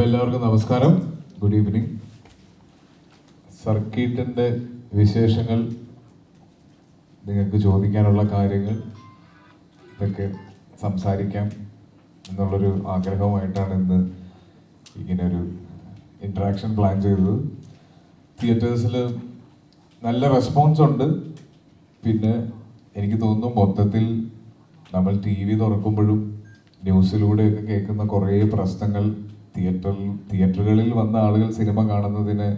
അപ്പോൾ എല്ലാവർക്കും നമസ്കാരം. ഗുഡ് ഈവനിങ് സർക്കീട്ടിന്റെ വിശേഷങ്ങൾ നിങ്ങൾക്ക് ചോദിക്കാനുള്ള കാര്യങ്ങൾ ഇതൊക്കെ സംസാരിക്കാം എന്നുള്ളൊരു ആഗ്രഹമായിട്ടാണ് ഇന്ന് ഇങ്ങനെ ഒരു ഇൻട്രാക്ഷൻ പ്ലാൻ ചെയ്തത്. തിയേറ്റേഴ്സിൽ നല്ല റെസ്പോൺസ് ഉണ്ട്. പിന്നെ എനിക്ക് തോന്നുന്നു മൊത്തത്തിൽ നമ്മൾ ടി വി തുറക്കുമ്പോഴും ന്യൂസിലൂടെയൊക്കെ കേൾക്കുന്ന കുറേ പ്രശ്നങ്ങൾ തിയേറ്ററിൽ തിയേറ്ററുകളിൽ വന്ന ആളുകൾ സിനിമ കാണുന്നതിന്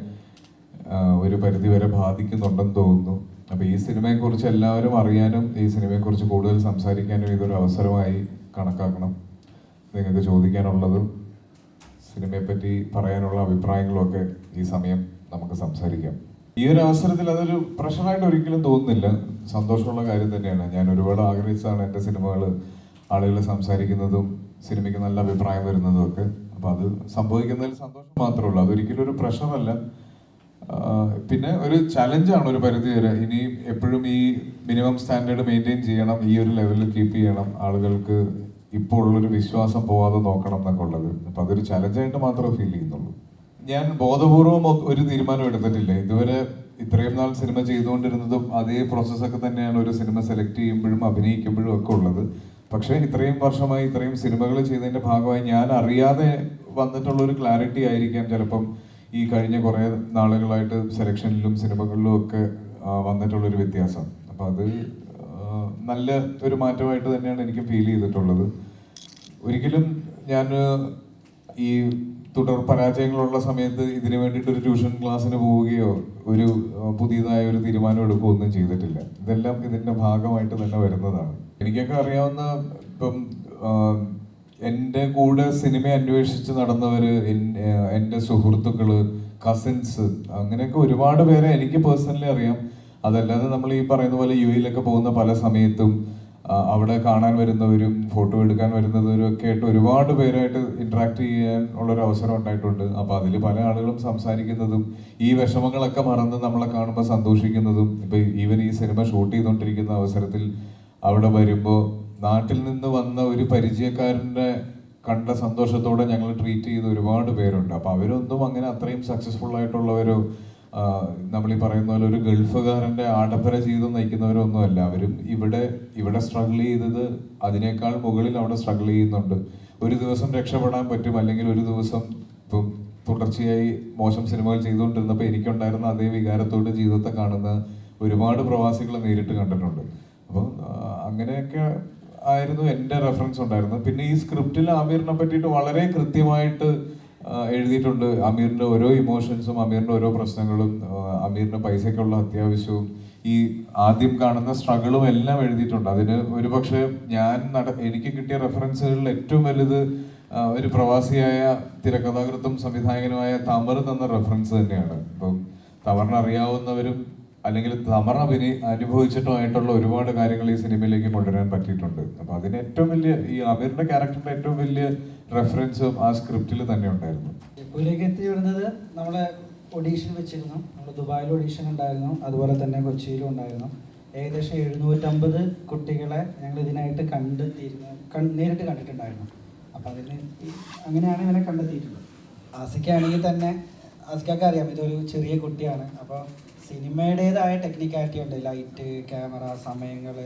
ഒരു പരിധിവരെ ബാധിക്കുന്നുണ്ടെന്ന് തോന്നുന്നു. അപ്പോൾ ഈ സിനിമയെക്കുറിച്ച് എല്ലാവരും അറിയാനും ഈ സിനിമയെക്കുറിച്ച് കൂടുതൽ സംസാരിക്കാനും ഇതൊരു അവസരമായി കണക്കാക്കണം. നിങ്ങൾക്ക് ചോദിക്കാനുള്ളതും സിനിമയെപ്പറ്റി പറയാനുള്ള അഭിപ്രായങ്ങളൊക്കെ ഈ സമയം നമുക്ക് സംസാരിക്കാം. ഈ ഒരു അവസരത്തിൽ അതൊരു പ്രഷറായിട്ട് ഒരിക്കലും തോന്നുന്നില്ല. സന്തോഷമുള്ള കാര്യം തന്നെയാണ്. ഞാൻ ഒരുപാട് ആഗ്രഹിച്ചാണ് എന്റെ സിനിമകൾ ആളുകൾ സംസാരിക്കുന്നതും സിനിമയ്ക്ക് നല്ല അഭിപ്രായം വരുന്നതും ഒക്കെ. അപ്പൊ അത് സംഭവിക്കുന്നതിൽ സന്തോഷം മാത്രമേ ഉള്ളൂ. അതൊരിക്കലും ഒരു പ്രഷറല്ല പിന്നെ ഒരു ചലഞ്ചാണ് ഒരു പരിധി വരെ. ഇനി എപ്പോഴും ഈ മിനിമം സ്റ്റാൻഡേർഡ് മെയിന്റെയിൻ ചെയ്യണം ഈ ഒരു ലെവലിൽ കീപ്പ് ചെയ്യണം. ആളുകൾക്ക് ഇപ്പോൾ ഉള്ളൊരു വിശ്വാസം പോവാതെ നോക്കണം എന്നൊക്കെ ഉള്ളത്. അപ്പൊ അതൊരു ചലഞ്ചായിട്ട് മാത്രമേ ഫീൽ ചെയ്യുന്നുള്ളൂ. ഞാൻ ബോധപൂർവം ഒരു തീരുമാനം എടുത്തിട്ടില്ല. ഇതുവരെ ഇത്രയും നാൾ സിനിമ ചെയ്തുകൊണ്ടിരുന്നതും അതേ പ്രോസസ്സൊക്കെ തന്നെയാണ് ഒരു സിനിമ സെലക്ട് ചെയ്യുമ്പോഴും അഭിനയിക്കുമ്പോഴും ഒക്കെ ഉള്ളത്. പക്ഷേ ഇത്രയും വർഷമായി ഇത്രയും സിനിമകൾ ചെയ്തതിന്റെ ഭാഗമായി ഞാൻ അറിയാതെ വന്നിട്ടുള്ള ഒരു ക്ലാരിറ്റി ആയിരിക്കാം ചിലപ്പം ഈ കഴിഞ്ഞ കുറേ നാളുകളായിട്ട് സെലക്ഷനിലും സിനിമകളിലും ഒക്കെ വന്നിട്ടുള്ള വന്നിട്ടുള്ളൊരു വ്യത്യാസം. അപ്പം അത് നല്ല ഒരു മാറ്റമായിട്ട് തന്നെയാണ് എനിക്ക് ഫീൽ ചെയ്തിട്ടുള്ളത്. ഒരിക്കലും ഞാൻ ഈ തുടർ പരാജയങ്ങളുള്ള സമയത്ത് ഇതിനു വേണ്ടിയിട്ട് ഒരു ട്യൂഷൻ ക്ലാസ്സിന് പോവുകയോ ഒരു പുതിയതായ ഒരു തീരുമാനം എടുക്കുകയോ ഒന്നും ചെയ്തിട്ടില്ല. ഇതെല്ലാം ഇതിന്റെ ഭാഗമായിട്ട് തന്നെ വരുന്നതാണ്. എനിക്കൊക്കെ അറിയാവുന്ന ഇപ്പം എന്റെ കൂടെ സിനിമ അന്വേഷിച്ച് ഏഹ് എന്റെ സുഹൃത്തുക്കൾ കസിൻസ് അങ്ങനെയൊക്കെ ഒരുപാട് പേരെ എനിക്ക് പേഴ്സണലി അറിയാം. അതല്ലാതെ നമ്മൾ ഈ പറയുന്ന പോലെ യു എയിലൊക്കെ പോകുന്ന പല സമയത്തും അവിടെ കാണാൻ വരുന്നവരും ഫോട്ടോ എടുക്കാൻ വരുന്നവരും ഒക്കെ ആയിട്ട് ഒരുപാട് പേരായിട്ട് ഇൻട്രാക്ട് ചെയ്യാൻ ഉള്ളൊരു അവസരം ഉണ്ടായിട്ടുണ്ട്. അപ്പോൾ അതിൽ പല ആളുകളും സംസാരിക്കുന്നതും ഈ വിഷമങ്ങളൊക്കെ മറന്ന് നമ്മളെ കാണുമ്പോൾ സന്തോഷിക്കുന്നതും ഇപ്പൊ ഈവൻ ഈ സിനിമ ഷൂട്ട് ചെയ്തുകൊണ്ടിരിക്കുന്ന അവസരത്തിൽ അവിടെ വരുമ്പോൾ നാട്ടിൽ നിന്ന് വന്ന ഒരു പരിചയക്കാരന്റെ കണ്ട സന്തോഷത്തോടെ ഞങ്ങൾ ട്രീറ്റ് ചെയ്ത ഒരുപാട് പേരുണ്ട്. അപ്പോൾ അവരൊന്നും അങ്ങനെ അത്രയും സക്സസ്ഫുൾ ആയിട്ടുള്ളവരോ നമ്മൾ ഈ പറയുന്ന പോലെ ഒരു ഗൾഫുകാരന്റെ ആഡംബര ജീവിതം നയിക്കുന്നവരൊന്നുമല്ല. അവരും ഇവിടെ ഇവിടെ സ്ട്രഗിൾ ചെയ്തത് അതിനേക്കാൾ മുകളിൽ അവിടെ സ്ട്രഗിൾ ചെയ്യുന്നുണ്ട്. ഒരു ദിവസം രക്ഷപ്പെടാൻ പറ്റും അല്ലെങ്കിൽ ഒരു ദിവസം ഇപ്പം തുടർച്ചയായി മോശം സിനിമകൾ ചെയ്തുകൊണ്ടിരുന്നപ്പോൾ എനിക്കുണ്ടായിരുന്ന അതേ വികാരത്തോട് ജീവിതത്തെ കാണുന്ന ഒരുപാട് പ്രവാസികളെ നേരിട്ട് കണ്ടിട്ടുണ്ട്. അപ്പം അങ്ങനെയൊക്കെ ആയിരുന്നു എന്റെ റെഫറൻസ് ഉണ്ടായിരുന്നത്. പിന്നെ ഈ സ്ക്രിപ്റ്റിൽ അമീറിനെ പറ്റിയിട്ട് വളരെ കൃത്യമായിട്ട് എഴുതിയിട്ടുണ്ട്. അമീറിന്റെ ഓരോ ഇമോഷൻസും അമീറിന്റെ ഓരോ പ്രശ്നങ്ങളും അമീറിന്റെ പൈസയ്ക്കുള്ള അത്യാവശ്യവും ഈ ആദ്യം കാണുന്ന സ്ട്രഗിളും എല്ലാം എഴുതിയിട്ടുണ്ട്. അതിന് ഒരു പക്ഷേ ഞാൻ നട എനിക്ക് കിട്ടിയ റെഫറൻസുകളിൽ ഏറ്റവും വലുത് ഒരു പ്രവാസിയായ തിരക്കഥാകൃത്തും സംവിധായകനുമായ തമർ തന്ന റെഫറൻസ് തന്നെയാണ്. ഇപ്പം തമറിനെ അറിയാവുന്നവരും അല്ലെങ്കിൽ തമർ അഭിനയ അനുഭവിച്ചിട്ടുമായിട്ടുള്ള ഒരുപാട് കാര്യങ്ങൾ ഈ സിനിമയിലേക്ക് കൊണ്ടുവരാൻ പറ്റിയിട്ടുണ്ട്. അപ്പൊ അതിന് ഏറ്റവും വലിയ ഈ അമീറിന്റെ ക്യാരക്ടറിന്റെ ഏറ്റവും വലിയ റെഫറൻസും ആ സ്ക്രിപ്റ്റിൽ തന്നെ ഉണ്ടായിരുന്നു. എത്തി വരുന്നത് നമ്മളെ ഒഡീഷൻ വെച്ചിരുന്നു. നമ്മൾ ദുബായിൽ ഒഡീഷൻ ഉണ്ടായിരുന്നു. അതുപോലെ തന്നെ കൊച്ചിയിലും ഉണ്ടായിരുന്നു. ഏകദേശം എഴുന്നൂറ്റമ്പത് കുട്ടികളെ ഞങ്ങൾ ഇതിനായിട്ട് കണ്ടെത്തിയിരുന്നു. നേരിട്ട് കണ്ടിട്ടുണ്ടായിരുന്നു. അപ്പം അതിന് അങ്ങനെയാണ് ഇവനെ കണ്ടെത്തിയിട്ടുള്ളത്. ആസിക്കാണെങ്കിൽ തന്നെ ആസിക്കാക്ക് അറിയാം ഇതൊരു ചെറിയ കുട്ടിയാണ്. അപ്പോൾ സിനിമയുടേതായ ടെക്നിക്കാലിറ്റി ഉണ്ട്. ലൈറ്റ് ക്യാമറ സമയങ്ങൾ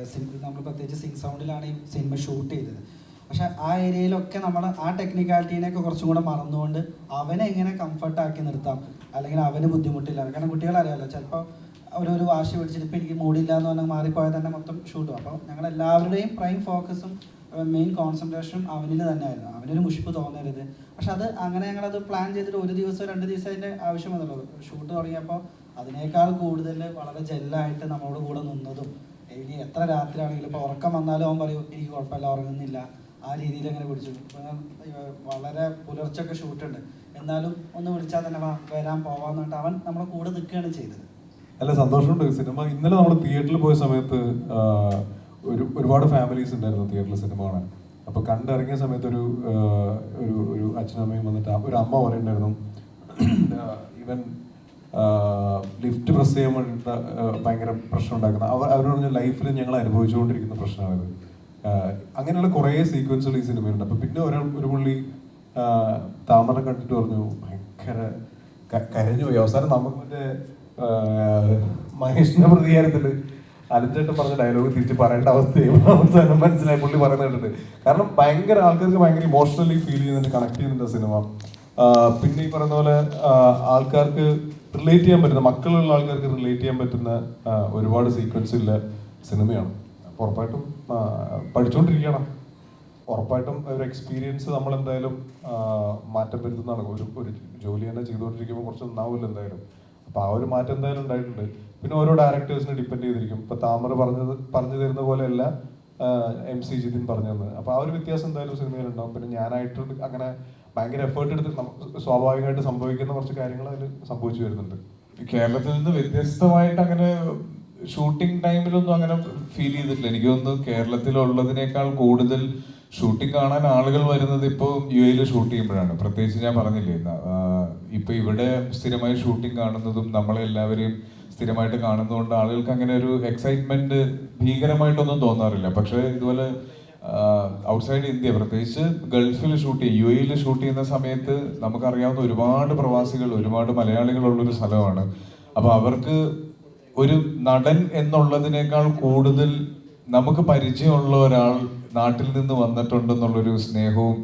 നമ്മൾ പ്രത്യേകിച്ച് സിംഗ് സൗണ്ടിലാണ് ഈ സിനിമ ഷൂട്ട് ചെയ്തത്. പക്ഷെ ആ ഏരിയയിലൊക്കെ നമ്മൾ ആ ടെക്നിക്കാലിറ്റീനെയൊക്കെ കുറച്ചും കൂടെ മറന്നുകൊണ്ട് അവനെ എങ്ങനെ കംഫർട്ടാക്കി നിർത്താം അല്ലെങ്കിൽ അവന് ബുദ്ധിമുട്ടില്ല കാരണം കുട്ടികളറിയാമല്ലോ ചിലപ്പോൾ അവരൊരു വാശി പിടിച്ചിട്ട് ഇപ്പം എനിക്ക് മൂടില്ല എന്ന് പറഞ്ഞാൽ മാറിപ്പോയാൽ തന്നെ മൊത്തം ഷൂട്ടും. അപ്പോൾ ഞങ്ങൾ എല്ലാവരുടെയും പ്രൈം ഫോക്കസും മെയിൻ കോൺസെൻട്രേഷൻ അവനിൽ തന്നെയായിരുന്നു. അവനൊരു മുഷിപ്പ് തോന്നരുത്. പക്ഷെ അത് അങ്ങനെ ഞങ്ങളത് പ്ലാൻ ചെയ്തിട്ട് ഒരു ദിവസം രണ്ട് ദിവസം അതിന്റെ ആവശ്യം വന്നുള്ളത് ഷൂട്ട് തുടങ്ങിയപ്പോൾ അതിനേക്കാൾ കൂടുതൽ വളരെ ജെല്ലായിട്ട് നമ്മളോട് കൂടെ നിന്നതും ഇനി എത്ര രാത്രിയാണെങ്കിലും ഇപ്പോൾ ഉറക്കം വന്നാലും അവൻ പറയും എനിക്ക് കുഴപ്പമില്ല ഉറങ്ങുന്നില്ല. ആ രീതിയിൽ അങ്ങനെ പിടിച്ചു. വളരെ പുലർച്ചൊക്കെ ഷൂട്ടുണ്ട് എന്നാലും ഒന്ന് വിളിച്ചാൽ തന്നെ വരാൻ പോവാന്ന് പറഞ്ഞിട്ട് അവൻ നമ്മുടെ കൂടെ നിൽക്കുകയാണ് ചെയ്തത്. നല്ല സന്തോഷമുണ്ട്. സിനിമ ഇന്നലെ നമ്മൾ തിയേറ്ററിൽ പോയ സമയത്ത് ഒരു ഒരുപാട് ഫാമിലീസ് ഉണ്ടായിരുന്നു തിയേറ്ററിൽ സിനിമ കാണാൻ. അപ്പൊ കണ്ടിറങ്ങിയ സമയത്ത് ഒരു ഒരു ഒരു അച്ഛനമ്മയും വന്നിട്ട് ഒരു അമ്മ പറയുന്നുണ്ടായിരുന്നു ഇവൻ ലിഫ്റ്റ് പ്രസ് ചെയ്യാൻ വേണ്ടിയിട്ട് ഭയങ്കര പ്രശ്നം ഉണ്ടാക്കുന്ന. അവർ അവരോട് പറഞ്ഞ ലൈഫിൽ ഞങ്ങൾ അനുഭവിച്ചുകൊണ്ടിരിക്കുന്ന പ്രശ്നമാണിത്. അങ്ങനെയുള്ള കുറേ സീക്വൻസുകൾ ഈ സിനിമയിലുണ്ട് അപ്പൊ പിന്നെ ഒരാൾ ഒരു പുള്ളി താമര കണ്ടിട്ട് പറഞ്ഞു ഭയങ്കര കരഞ്ഞു പോയി അവസാനം നമുക്ക് മറ്റേ മഹേഷിന്റെ പ്രതികാരത്തിൽ അലഞ്ചേട്ടൻ പറഞ്ഞ ഡയലോഗ് തിരിച്ച് പറയേണ്ട അവസ്ഥയും മനസ്സിലായി. പുള്ളി പറയുന്നത് കേട്ടിട്ട്. കാരണം ഭയങ്കര ആൾക്കാർക്ക് ഭയങ്കര ഇമോഷണലി ഫീൽ ചെയ്യുന്നുണ്ട് കണക്ട് ചെയ്യുന്നുണ്ട് സിനിമ. പിന്നെ ഈ പറയുന്ന പോലെ ആൾക്കാർക്ക് റിലേറ്റ് ചെയ്യാൻ പറ്റുന്ന മക്കളുള്ള ആൾക്കാർക്ക് റിലേറ്റ് ചെയ്യാൻ പറ്റുന്ന ഒരുപാട് സീക്വൻസ് ഉള്ള സിനിമയാണ്. അപ്പോൾ ഉറപ്പായിട്ടും പഠിച്ചുകൊണ്ടിരിക്കണം ഉറപ്പായിട്ടും ഒരു എക്സ്പീരിയൻസ് നമ്മൾ എന്തായാലും മാറ്റം വരുത്തുന്നതാണ്. ഒരു ഒരു ജോലി തന്നെ ചെയ്തുകൊണ്ടിരിക്കുമ്പോൾ കുറച്ച് നന്നാവില്ല എന്തായാലും. അപ്പൊ ആ ഒരു മാറ്റം എന്തായാലും ഉണ്ടായിട്ടുണ്ട്. പിന്നെ ഓരോ ഡയറക്ടേഴ്സിനെ ഡിപ്പെൻഡ് ചെയ്തിരിക്കും. ഇപ്പൊ താമർ പറഞ്ഞത് പറഞ്ഞു തരുന്ന പോലെയല്ല എം സി ജിതിൻ പറഞ്ഞു തന്നത്. അപ്പൊ ആ ഒരു വ്യത്യാസം എന്തായാലും സിനിമയിൽ ഉണ്ടാവും പിന്നെ ഞാനായിട്ട് അങ്ങനെ ഭയങ്കര എഫേർട്ട് എടുത്ത് സ്വാഭാവികമായിട്ട് സംഭവിക്കുന്ന കുറച്ച് കാര്യങ്ങൾ അതിൽ സംഭവിച്ചു വരുന്നുണ്ട്. കേരളത്തിൽ നിന്ന് വ്യത്യസ്തമായിട്ട് അങ്ങനെ ഷൂട്ടിംഗ് ടൈമിലൊന്നും അങ്ങനെ ഫീൽ ചെയ്തിട്ടില്ല. എനിക്ക് തോന്നുന്നു കേരളത്തിലുള്ളതിനേക്കാൾ കൂടുതൽ ഷൂട്ടിംഗ് കാണാൻ ആളുകൾ വരുന്നത് ഇപ്പോൾ യു എയിൽ ഷൂട്ട് ചെയ്യുമ്പോഴാണ്. പ്രത്യേകിച്ച് ഞാൻ പറഞ്ഞില്ലേ ഇപ്പൊ ഇവിടെ സ്ഥിരമായി ഷൂട്ടിംഗ് കാണുന്നതും നമ്മളെ എല്ലാവരെയും സ്ഥിരമായിട്ട് കാണുന്നതുകൊണ്ട് ആളുകൾക്ക് അങ്ങനെ ഒരു എക്സൈറ്റ്മെന്റ് ഭീകരമായിട്ടൊന്നും തോന്നാറില്ല. പക്ഷേ ഇതുപോലെ ഔട്ട്സൈഡ് ഇന്ത്യ പ്രത്യേകിച്ച് ഗൾഫിൽ ഷൂട്ട് ചെയ്യും യു എയിൽ ഷൂട്ട് ചെയ്യുന്ന സമയത്ത് നമുക്കറിയാവുന്ന ഒരുപാട് പ്രവാസികൾ ഒരുപാട് മലയാളികളുള്ളൊരു സ്ഥലമാണ്. അപ്പോൾ അവർക്ക് ഒരു നടൻ എന്നുള്ളതിനേക്കാൾ കൂടുതൽ നമുക്ക് പരിചയമുള്ള ഒരാൾ നാട്ടിൽ നിന്ന് വന്നിട്ടുണ്ടെന്നുള്ളൊരു സ്നേഹവും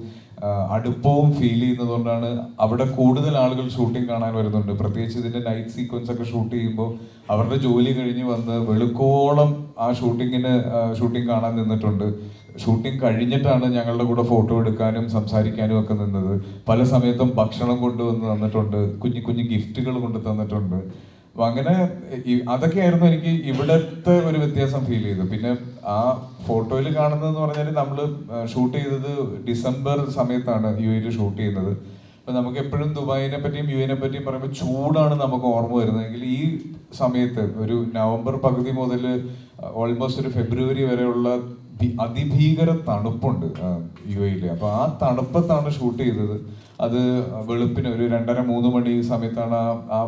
അടുപ്പവും ഫീൽ ചെയ്യുന്നതുകൊണ്ടാണ് അവിടെ കൂടുതൽ ആളുകൾ ഷൂട്ടിംഗ് കാണാൻ വരുന്നുണ്ട്. പ്രത്യേകിച്ച് ഇതിന്റെ നൈറ്റ് സീക്വൻസ് ഒക്കെ ഷൂട്ട് ചെയ്യുമ്പോൾ അവരുടെ ജോലി കഴിഞ്ഞ് വന്ന് വെളുക്കോളം ആ ഷൂട്ടിങ്ങിന് ഷൂട്ടിംഗ് കാണാൻ നിന്നിട്ടുണ്ട്. ഷൂട്ടിംഗ് കഴിഞ്ഞിട്ടാണ് ഞങ്ങളുടെ കൂടെ ഫോട്ടോ എടുക്കാനും സംസാരിക്കാനും ഒക്കെ നിന്നത്. പല സമയത്തും ഭക്ഷണം കൊണ്ടുവന്ന് തന്നിട്ടുണ്ട്. കുഞ്ഞു കുഞ്ഞു ഗിഫ്റ്റുകൾ കൊണ്ട് തന്നിട്ടുണ്ട്. അപ്പൊ അങ്ങനെ അതൊക്കെയായിരുന്നു എനിക്ക് ഇവിടത്തെ ഒരു വ്യത്യാസം ഫീൽ ചെയ്തത്. പിന്നെ ആ ഫോട്ടോയിൽ കാണുന്നതെന്ന് പറഞ്ഞാൽ നമ്മൾ ഷൂട്ട് ചെയ്തത് ഡിസംബർ സമയത്താണ് യു എയിൽ ഷൂട്ട് ചെയ്യുന്നത്. അപ്പൊ നമുക്ക് എപ്പോഴും ദുബായിനെ പറ്റിയും യു എനെ പറ്റിയും പറയുമ്പോൾ ചൂടാണ് നമുക്ക് ഓർമ്മ വരുന്നതെങ്കിൽ ഈ സമയത്ത് ഒരു നവംബർ പകുതി മുതൽ ഓൾമോസ്റ്റ് ഒരു ഫെബ്രുവരി വരെയുള്ള അതിഭീകര തണുപ്പുണ്ട് യു എയിൽ അപ്പൊ ആ തണുപ്പത്താണ് ഷൂട്ട് ചെയ്തത്. അത് വെളുപ്പിന് ഒരു രണ്ടര മൂന്ന് മണി സമയത്താണ് ആ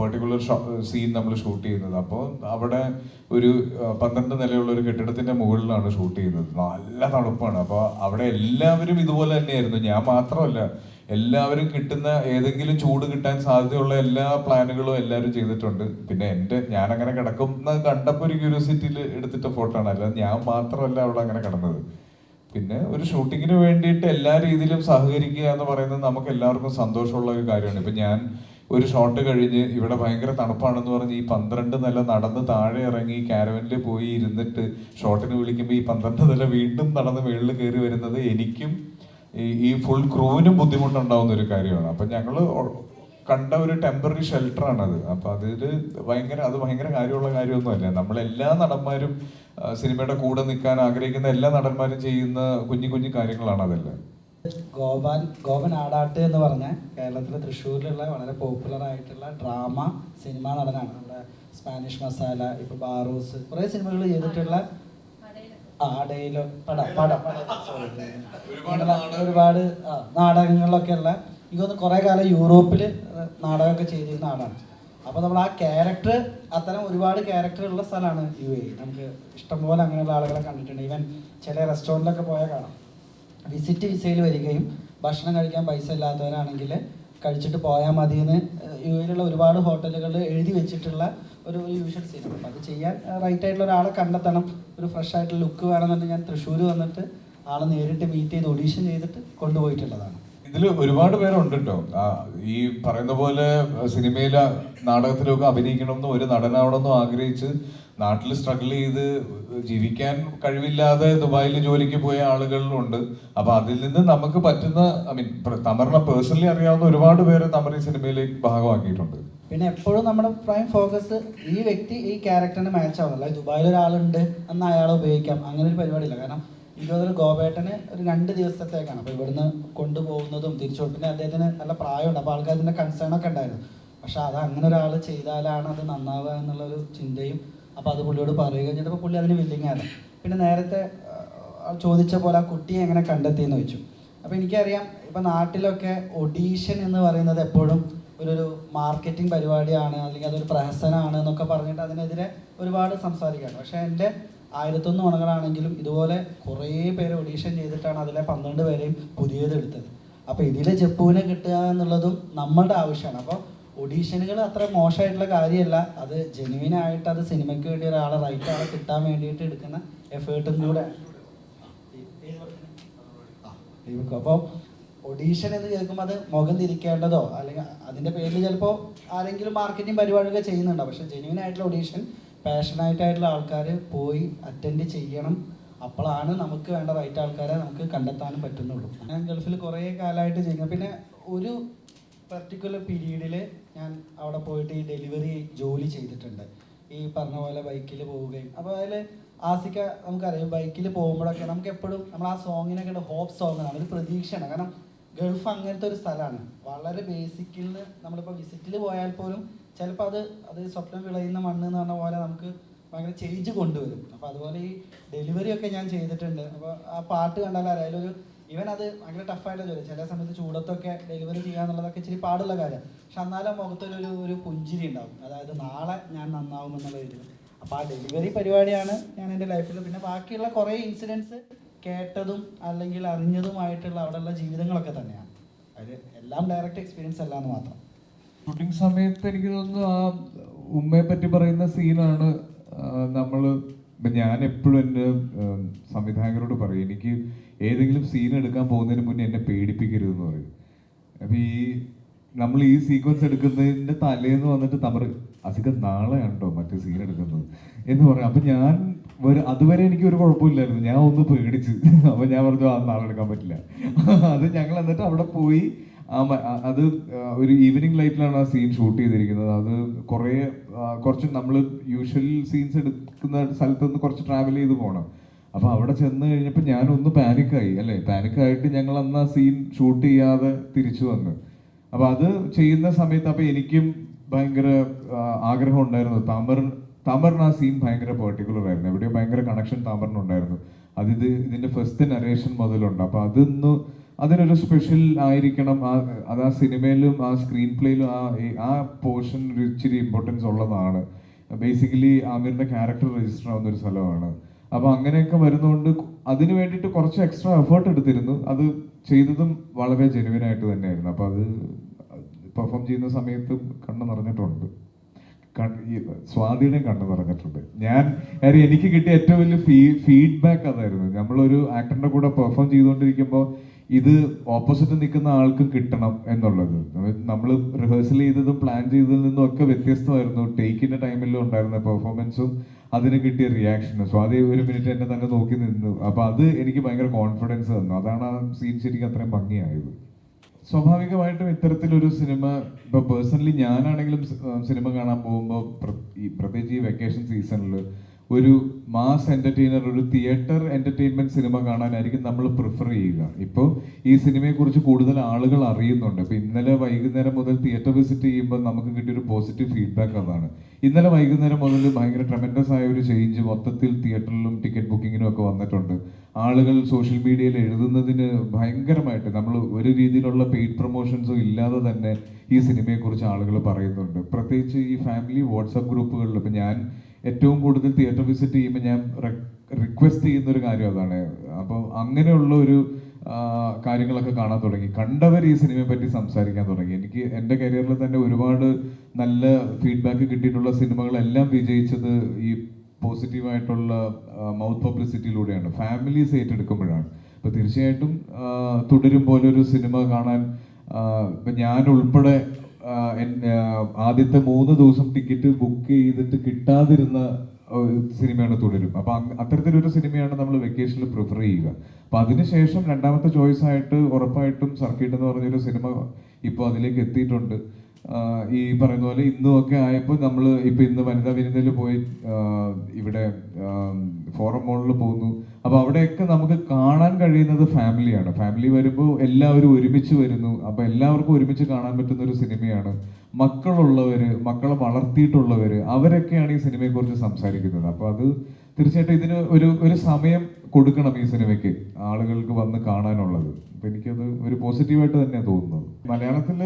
പെർട്ടിക്കുലർ സീൻ നമ്മൾ ഷൂട്ട് ചെയ്യുന്നത്. അപ്പോൾ അവിടെ ഒരു പന്ത്രണ്ട് നിലയുള്ള ഒരു കെട്ടിടത്തിന്റെ മുകളിലാണ് ഷൂട്ട് ചെയ്യുന്നത്. നല്ല തണുപ്പാണ്. അപ്പോൾ അവിടെ എല്ലാവരും ഇതുപോലെ തന്നെയായിരുന്നു. ഞാൻ മാത്രമല്ല എല്ലാവരും കിട്ടുന്ന ഏതെങ്കിലും ചൂട് കിട്ടാൻ സാധ്യതയുള്ള എല്ലാ പ്ലാനുകളും എല്ലാവരും ചെയ്തിട്ടുണ്ട്. പിന്നെ എന്റെ ഞാൻ അങ്ങനെ കിടക്കുന്ന കണ്ടപ്പോൾ ഒരു ക്യൂരിയോസിറ്റിയിൽ എടുത്തിട്ട ഫോട്ടോ ആണ്. അല്ലാതെ ഞാൻ മാത്രമല്ല അവിടെ അങ്ങനെ കിടന്നത്. പിന്നെ ഒരു ഷൂട്ടിങ്ങിന് വേണ്ടിയിട്ട് എല്ലാ രീതിയിലും സഹകരിക്കുക എന്ന് പറയുന്നത് നമുക്ക് എല്ലാവർക്കും സന്തോഷമുള്ള ഒരു കാര്യമാണ്. ഇപ്പം ഞാൻ ഒരു ഷോട്ട് കഴിഞ്ഞ് ഇവിടെ ഭയങ്കര തണുപ്പാണെന്ന് പറഞ്ഞ് ഈ പന്ത്രണ്ട് നില നടന്ന് താഴെ ഇറങ്ങി കാരവനിൽ പോയി ഇരുന്നിട്ട് ഷോട്ടിന് വിളിക്കുമ്പോൾ ഈ പന്ത്രണ്ട് നില വീണ്ടും നടന്ന് മേളിൽ കയറി വരുന്നത് എനിക്കും ഈ ഫുൾ ക്രൂവിനും ബുദ്ധിമുട്ടുണ്ടാവുന്ന ഒരു കാര്യമാണ്. അപ്പം ഞങ്ങൾ കണ്ട ഒരു ടെമ്പററി ഷെൽട്ടറാണത് അപ്പം അതിൽ ഭയങ്കര അത് ഭയങ്കര കാര്യമുള്ള കാര്യമൊന്നുമല്ല നമ്മളെല്ലാ നടന്മാരും സിനിമയുടെ കൂടെ നിൽക്കാൻ ആഗ്രഹിക്കുന്ന എല്ലാ നടന്മാരും ചെയ്യുന്ന കുഞ്ഞു കുഞ്ഞു കാര്യങ്ങളാണ് അതെല്ലാം. ഗോപാൻ ഗോപൻ ആടാട്ട് എന്ന് പറഞ്ഞ കേരളത്തിലെ തൃശ്ശൂരിലുള്ള വളരെ പോപ്പുലർ ആയിട്ടുള്ള ഡ്രാമ സിനിമ നടനാണ്. നമ്മുടെ സ്പാനിഷ് മസാല ഇപ്പൊ ബാറൂസ് കുറെ സിനിമകൾ ചെയ്തിട്ടുള്ള ആടയിലോ പട പട. ഒരുപാട് നാടകങ്ങളിലൊക്കെ ഉള്ള എനിക്ക് തോന്നുന്നു കുറെ കാലം യൂറോപ്പിൽ നാടകമൊക്കെ ചെയ്തിരുന്ന ആളാണ്. അപ്പോൾ നമ്മൾ ആ ക്യാരക്ടർ അത്തരം ഒരുപാട് ക്യാരക്ടർ ഉള്ള സ്ഥലമാണ് യു എ. നമുക്ക് ഇഷ്ടംപോലെ അങ്ങനെയുള്ള ആളുകളെ കണ്ടിട്ടുണ്ട്. ഈവൻ ചില റെസ്റ്റോറന്റിലൊക്കെ പോയാൽ കാണാം. വിസിറ്റ് വിസയിൽ വരികയും ഭക്ഷണം കഴിക്കാൻ പൈസ ഇല്ലാത്തവരാണെങ്കിൽ കഴിച്ചിട്ട് പോയാൽ മതി എന്ന് യു എയിലുള്ള ഒരുപാട് ഹോട്ടലുകൾ എഴുതി വെച്ചിട്ടുള്ള ഒരു യൂഷൻ അപ്പം അത് ചെയ്യാൻ റൈറ്റ് ആയിട്ടുള്ള ഒരാളെ കണ്ടെത്തണം. ഒരു ഫ്രഷ് ആയിട്ടുള്ള ലുക്ക് വേണമെന്നുണ്ടെങ്കിൽ ഞാൻ തൃശ്ശൂർ വന്നിട്ട് ആളെ നേരിട്ട് മീറ്റ് ചെയ്ത് ഒഡീഷൻ ചെയ്തിട്ട് കൊണ്ടുപോയിട്ടുള്ളതാണ്. ഇതിൽ ഒരുപാട് പേരുണ്ട് കേട്ടോ ഈ പറയുന്ന പോലെ സിനിമയിലെ നാടകത്തിലൊക്കെ അഭിനയിക്കണമെന്നും ഒരു നടനാവണമെന്നും ആഗ്രഹിച്ച് നാട്ടിൽ സ്ട്രഗിൾ ചെയ്ത് ജീവിക്കാൻ കഴിവില്ലാതെ ദുബായിൽ ജോലിക്ക് പോയ ആളുകളുണ്ട് അപ്പൊ അതിൽ നിന്ന് നമുക്ക് പറ്റുന്ന ഐ മീൻ തമറിനെ പേഴ്സണലി അറിയാവുന്ന ഒരുപാട് പേര് തമർ ഈ സിനിമയിലേക്ക് ഭാഗമാക്കിയിട്ടുണ്ട്. പിന്നെ എപ്പോഴും നമ്മുടെ പ്രൈം ഫോക്കസ് ഈ വ്യക്തി ഈ ക്യാരക്ടറിന് മാച്ച് ആവുന്നില്ല ദുബായിൽ ഒരാളുണ്ട് എന്ന് അയാളെ ഉപയോഗിക്കാം. അങ്ങനെ ഒരു പരിപാടിയില്ല. കാരണം ഇരുപതിൽ ഗോപേട്ടന് ഒരു രണ്ട് ദിവസത്തേക്കാണ്. അപ്പോൾ ഇവിടുന്ന് കൊണ്ടുപോകുന്നതും തിരിച്ചു അദ്ദേഹത്തിന് നല്ല പ്രായമുണ്ട്. അപ്പോൾ ആൾക്കാർ കൺസേൺ ഒക്കെ ഉണ്ടായിരുന്നു. പക്ഷെ അത് അങ്ങനെ ഒരാൾ ചെയ്താലാണ് അത് നന്നാവുക എന്നുള്ളൊരു ചിന്തയും അപ്പോൾ അത് പുള്ളിയോട് പറയുകയും ചെയ്തപ്പോൾ പുള്ളി അതിന് വില്ലിങ് ആണ്. പിന്നെ നേരത്തെ ചോദിച്ച പോലെ ആ കുട്ടിയെ എങ്ങനെ കണ്ടെത്തി എന്ന് ചോദിച്ചു. അപ്പോൾ എനിക്കറിയാം ഇപ്പം നാട്ടിലൊക്കെ ഒഡീഷൻ എന്ന് പറയുന്നത് എപ്പോഴും ഒരു മാർക്കറ്റിംഗ് പരിപാടിയാണ് അല്ലെങ്കിൽ അതൊരു പ്രഹസനമാണ് എന്നൊക്കെ പറഞ്ഞിട്ട് അതിനെതിരെ ഒരുപാട് സംസാരിക്കുകയാണ് പക്ഷേ എന്റെ ആയിരത്തൊന്ന് ഉണകളാണെങ്കിലും ഇതുപോലെ കുറേ പേര് ഒഡീഷൻ ചെയ്തിട്ടാണ് അതിലെ പന്ത്രണ്ട് പേരെയും പുതിയത് എടുത്തത്. അപ്പോൾ ഇതിൽ ജപ്പുവിനെ കിട്ടുക എന്നുള്ളതും നമ്മളുടെ ആവശ്യമാണ്. അപ്പോൾ ഒഡീഷനുകൾ അത്ര മോശമായിട്ടുള്ള കാര്യമല്ല. അത് ജെനുവിൻ ആയിട്ട് അത് സിനിമയ്ക്ക് വേണ്ടി ഒരാളെ റൈറ്റ് ആളെ കിട്ടാൻ വേണ്ടിയിട്ട് എടുക്കുന്ന എഫേർട്ടും കൂടെ. അപ്പോൾ ഒഡീഷൻ എന്ന് കേൾക്കുമ്പോൾ അത് മുഖം തിരിക്കേണ്ടതോ? അല്ലെങ്കിൽ അതിന്റെ പേരിൽ ചിലപ്പോൾ ആരെങ്കിലും മാർക്കറ്റിംഗ് പരിപാടിയൊക്കെ ചെയ്യുന്നുണ്ട്. പക്ഷെ ജെനുവിൻ ആയിട്ടുള്ള ഒഡീഷൻ പാഷനായിട്ടായിട്ടുള്ള ആൾക്കാർ പോയി അറ്റൻഡ് ചെയ്യണം. അപ്പോഴാണ് നമുക്ക് വേണ്ട റൈറ്റ് ആൾക്കാരെ നമുക്ക് കണ്ടെത്താനും പറ്റുന്നുള്ളൂ. ഞാൻ ഗൾഫിൽ കുറേ കാലമായിട്ട് ചെയ്യുന്നത് പിന്നെ ഒരു പർട്ടിക്കുലർ പീരീഡിൽ ഞാൻ അവിടെ പോയിട്ട് ഈ ഡെലിവറി ജോലി ചെയ്തിട്ടുണ്ട്. ഈ പറഞ്ഞ പോലെ ബൈക്കിൽ പോവുകയും. അപ്പോൾ അതിൽ ആസിക്ക നമുക്കറിയാം ബൈക്കിൽ പോകുമ്പോഴൊക്കെ നമുക്ക് എപ്പോഴും നമ്മൾ ആ സോങ്ങിനൊക്കെ ഉണ്ട് ഹോപ്പ് സോങ് ആണ്. ഒരു പ്രതീക്ഷയാണ്. കാരണം ഗൾഫ് അങ്ങനത്തെ ഒരു സ്ഥലമാണ്. വളരെ ബേസിക്കിൽ നിന്ന് നമ്മളിപ്പോൾ വിസിറ്റിൽ പോയാൽ പോലും ചിലപ്പോൾ അത് അത് സ്വപ്നം വിളയുന്ന മണ്ണ് എന്ന് പറഞ്ഞ പോലെ നമുക്ക് ഭയങ്കര ചേഞ്ച് കൊണ്ടുവരും. അപ്പോൾ അതുപോലെ ഈ ഡെലിവറി ഒക്കെ ഞാൻ ചെയ്തിട്ടുണ്ട്. അപ്പോൾ ആ പാട്ട് കണ്ടാൽ ഒരു ഇവൻ അത് ഭയങ്കര ടഫായിട്ടുള്ള ജോലി ചില സമയത്ത് ചൂടത്തൊക്കെ ഡെലിവറി ചെയ്യുക എന്നുള്ളതൊക്കെ ഇച്ചിരി പാടുള്ള കാര്യം. പക്ഷെ എന്നാലും മുഖത്തൊരു ഒരു ഒരു പുഞ്ചിരി ഉണ്ടാവും. അതായത് നാളെ ഞാൻ നന്നാവും എന്നുള്ള രീതിയിൽ അപ്പോൾ ആ ഡെലിവറി പരിപാടിയാണ് ഞാൻ എന്റെ ലൈഫിൽ പിന്നെ ബാക്കിയുള്ള കുറേ ഇൻസിഡൻസ് കേട്ടതും അല്ലെങ്കിൽ അറിഞ്ഞതുമായിട്ടുള്ള അവിടെയുള്ള ജീവിതങ്ങളൊക്കെ തന്നെയാണ്. അത് എല്ലാം ഡയറക്റ്റ് എക്സ്പീരിയൻസ് അല്ല എന്ന് മാത്രം. ഷൂട്ടിംഗ് സമയത്ത് എനിക്ക് തോന്നുന്നു ആ ഉമ്മയെ പറ്റി പറയുന്ന സീനാണ് നമ്മൾ ഞാൻ എപ്പോഴും എന്റെ സംവിധായകരോട് പറയും. എനിക്ക് ഏതെങ്കിലും സീൻ എടുക്കാൻ പോകുന്നതിന് മുന്നേ എന്നെ പേടിപ്പിക്കരുത് എന്ന് പറയും. അപ്പൊ ഈ നമ്മൾ ഈ സീക്വൻസ് എടുക്കുന്നതിന്റെ തലേന്ന് വന്നിട്ട് തമർ അധികം നാളെയാണ് കേട്ടോ മറ്റേ സീൻ എടുക്കുന്നത്? എന്ന് പറയും. അപ്പൊ ഞാൻ ഒരു അതുവരെ എനിക്ക് ഒരു കുഴപ്പമില്ലായിരുന്നു. ഞാൻ ഒന്ന് പേടിച്ച്. അപ്പൊ ഞാൻ പറഞ്ഞു ആ നാളെ എടുക്കാൻ പറ്റില്ല. അത് ഞങ്ങൾ എന്നിട്ട് അവിടെ പോയി അത് ഒരു ഈവനിങ് ലൈറ്റിലാണ് ആ സീൻ ഷൂട്ട് ചെയ്തിരിക്കുന്നത്. അത് കുറേ കുറച്ച് നമ്മൾ യൂഷ്വൽ സീൻസ് എടുക്കുന്ന സ്ഥലത്തുനിന്ന് കുറച്ച് ട്രാവൽ ചെയ്ത് പോകണം അപ്പൊ അവിടെ ചെന്ന് കഴിഞ്ഞപ്പോൾ ഞാനൊന്ന് പാനിക്കായി അല്ലേ? പാനിക്കായിട്ട് ഞങ്ങൾ അന്ന് ആ സീൻ ഷൂട്ട് ചെയ്യാതെ തിരിച്ചു വന്ന്. അപ്പൊ അത് ചെയ്യുന്ന സമയത്ത് അപ്പൊ എനിക്കും ഭയങ്കര ആഗ്രഹം ഉണ്ടായിരുന്നു. തമർ തമറിന് ആ സീൻ ഭയങ്കര പെർട്ടിക്കുലർ ആയിരുന്നു. എവിടെയോ ഭയങ്കര കണക്ഷൻ തമറിനുണ്ടായിരുന്നു അത് ഇത് ഇതിന്റെ ഫസ്റ്റ് നരേഷൻ മുതലുണ്ട്. അപ്പൊ അതൊന്ന് അതിനൊരു സ്പെഷ്യൽ ആയിരിക്കണം. ആ അത് ആ സിനിമയിലും ആ സ്ക്രീൻ പ്ലേയിലും ആ ആ പോർഷൻ ഒരു ഇച്ചിരി ഇമ്പോർട്ടൻസ് ഉള്ളതാണ്. ബേസിക്കലി ആമിറിന്റെ ക്യാരക്ടർ രജിസ്റ്റർ ആവുന്ന ഒരു സ്ഥലമാണ്. അപ്പൊ അങ്ങനെയൊക്കെ വരുന്നതുകൊണ്ട് അതിന് വേണ്ടിയിട്ട് കുറച്ച് എക്സ്ട്രാ എഫേർട്ട് എടുത്തിരുന്നു. അത് ചെയ്തതും വളരെ ജെനുവിൻ ആയിട്ട് തന്നെയായിരുന്നു. അപ്പൊ അത് പെർഫോം ചെയ്യുന്ന സമയത്ത് കണ്ണു നിറഞ്ഞിട്ടുണ്ട്. സ്വാധീനം കണ്ടു നിറഞ്ഞിട്ടുണ്ട്. ഞാൻ കാര്യം എനിക്ക് കിട്ടിയ ഏറ്റവും വലിയ ഫീ ഫീഡ്ബാക്ക് അതായിരുന്നു. നമ്മളൊരു ആക്ടറിന്റെ കൂടെ പെർഫോം ചെയ്തുകൊണ്ടിരിക്കുമ്പോൾ ഇത് ഓപ്പോസിറ്റ് നിൽക്കുന്ന ആൾക്ക് കിട്ടണം എന്നുള്ളത്. നമ്മൾ റിഹേഴ്സൽ ചെയ്തതും പ്ലാൻ ചെയ്തതിൽ നിന്നും ഒക്കെ വ്യത്യസ്തമായിരുന്നു. ടേക്കിന്റെ ടൈമിലും ഉണ്ടായിരുന്ന പെർഫോമൻസും അതിന് കിട്ടിയ റിയാക്ഷനും സോ അതേ ഒരു മിനിറ്റ് എന്നെ തന്നെ നോക്കി നിന്നു. അപ്പോൾ അത് എനിക്ക് ഭയങ്കര കോൺഫിഡൻസ് തന്നു. അതാണ് ആ സീൻ ശരിക്കും അത്രയും ഭംഗിയായത്. സ്വാഭാവികമായിട്ടും ഇത്തരത്തിലൊരു സിനിമ ഇപ്പോൾ പേഴ്സണലി ഞാനാണെങ്കിലും സിനിമ കാണാൻ പോകുമ്പോൾ പ്രത്യേകിച്ച് ഈ വെക്കേഷൻ സീസണിൽ ഒരു മാസ് എന്റർടൈനർ ഒരു തിയേറ്റർ എന്റർടൈൻമെന്റ് സിനിമ കാണാനായിരിക്കും നമ്മൾ പ്രിഫർ ചെയ്യുക. ഇപ്പോൾ ഈ സിനിമയെക്കുറിച്ച് കൂടുതൽ ആളുകൾ അറിയുന്നുണ്ട്. അപ്പോൾ ഇന്നലെ വൈകുന്നേരം മുതൽ തിയേറ്റർ വിസിറ്റ് ചെയ്യുമ്പോൾ നമുക്ക് കിട്ടിയൊരു പോസിറ്റീവ് ഫീഡ്ബാക്ക് അതാണ്. ഇന്നലെ വൈകുന്നേരം മുതൽ ഭയങ്കര ട്രമെൻഡസ് ആയ ഒരു ചേഞ്ച് മൊത്തത്തിൽ തിയേറ്ററിലും ടിക്കറ്റ് ബുക്കിങ്ങിനും ഒക്കെ വന്നിട്ടുണ്ട്. ആളുകൾ സോഷ്യൽ മീഡിയയിൽ എഴുതുന്നതിന് ഭയങ്കരമായിട്ട് നമ്മൾ ഒരു രീതിയിലുള്ള പെയ്ഡ് പ്രൊമോഷൻസും ഇല്ലാതെ തന്നെ ഈ സിനിമയെക്കുറിച്ച് ആളുകൾ പറയുന്നുണ്ട്. പ്രത്യേകിച്ച് ഈ ഫാമിലി വാട്സപ്പ് ഗ്രൂപ്പുകളിൽ ഇപ്പം ഞാൻ ഏറ്റവും കൂടുതൽ തിയേറ്റർ വിസിറ്റ് ചെയ്യുമ്പോൾ ഞാൻ റിക്വസ്റ്റ് ചെയ്യുന്ന ഒരു കാര്യം അതാണ്. അപ്പോൾ അങ്ങനെയുള്ള ഒരു കാര്യങ്ങളൊക്കെ കാണാൻ തുടങ്ങി. കണ്ടവർ ഈ സിനിമയെ പറ്റി സംസാരിക്കാൻ തുടങ്ങി. എനിക്ക് എന്റെ കരിയറിൽ തന്നെ ഒരുപാട് നല്ല ഫീഡ്ബാക്ക് കിട്ടിയിട്ടുള്ള സിനിമകളെല്ലാം വിജയിച്ചത് ഈ പോസിറ്റീവായിട്ടുള്ള മൗത്ത് പബ്ലിസിറ്റിയിലൂടെയാണ് ഫാമിലീസ് ഏറ്റെടുക്കുമ്പോഴാണ്. അപ്പോൾ തീർച്ചയായിട്ടും തുടരും തുടരും പോലൊരു സിനിമ കാണാൻ ഇപ്പം ഞാൻ ഉൾപ്പെടെ ആദ്യത്തെ മൂന്ന് ദിവസം ടിക്കറ്റ് ബുക്ക് ചെയ്തിട്ട് കിട്ടാതിരുന്ന സിനിമയാണ് തുടരും അപ്പൊ അത്തരത്തിലൊരു സിനിമയാണ് നമ്മൾ വെക്കേഷനിൽ പ്രിഫർ ചെയ്യുക. അപ്പൊ അതിനുശേഷം രണ്ടാമത്തെ ചോയ്സ് ആയിട്ട് ഉറപ്പായിട്ടും സർക്കിട്ട് എന്ന് പറഞ്ഞൊരു സിനിമ ഇപ്പോൾ അതിലേക്ക് എത്തിയിട്ടുണ്ട്. ഈ പറയുന്ന പോലെ ഇന്നും ഒക്കെ ആയപ്പോൾ നമ്മൾ ഇപ്പൊ ഇന്ന് വനിതാ വിരുന്നിൽ പോയി ഇവിടെ ഫോറം മോളിൽ പോകുന്നു അപ്പൊ അവിടെയൊക്കെ നമുക്ക് കാണാൻ കഴിയുന്നത് ഫാമിലിയാണ്. ഫാമിലി വരുമ്പോൾ എല്ലാവരും ഒരുമിച്ച് വരുന്നു. അപ്പോൾ എല്ലാവർക്കും ഒരുമിച്ച് കാണാൻ പറ്റുന്ന ഒരു സിനിമയാണ്. മക്കളുള്ളവര് മക്കളെ വളർത്തിയിട്ടുള്ളവര് അവരൊക്കെയാണ് ഈ സിനിമയെക്കുറിച്ച് സംസാരിക്കുന്നത്. അപ്പോൾ അത് തീർച്ചയായിട്ടും ഇതിന് ഒരു ഒരു സമയം കൊടുക്കണം ഈ സിനിമയ്ക്ക് ആളുകൾക്ക് വന്ന് കാണാനുള്ളത്. അപ്പൊ എനിക്കത് ഒരു പോസിറ്റീവായിട്ട് തന്നെയാണ് തോന്നുന്നത്. മലയാളത്തിൽ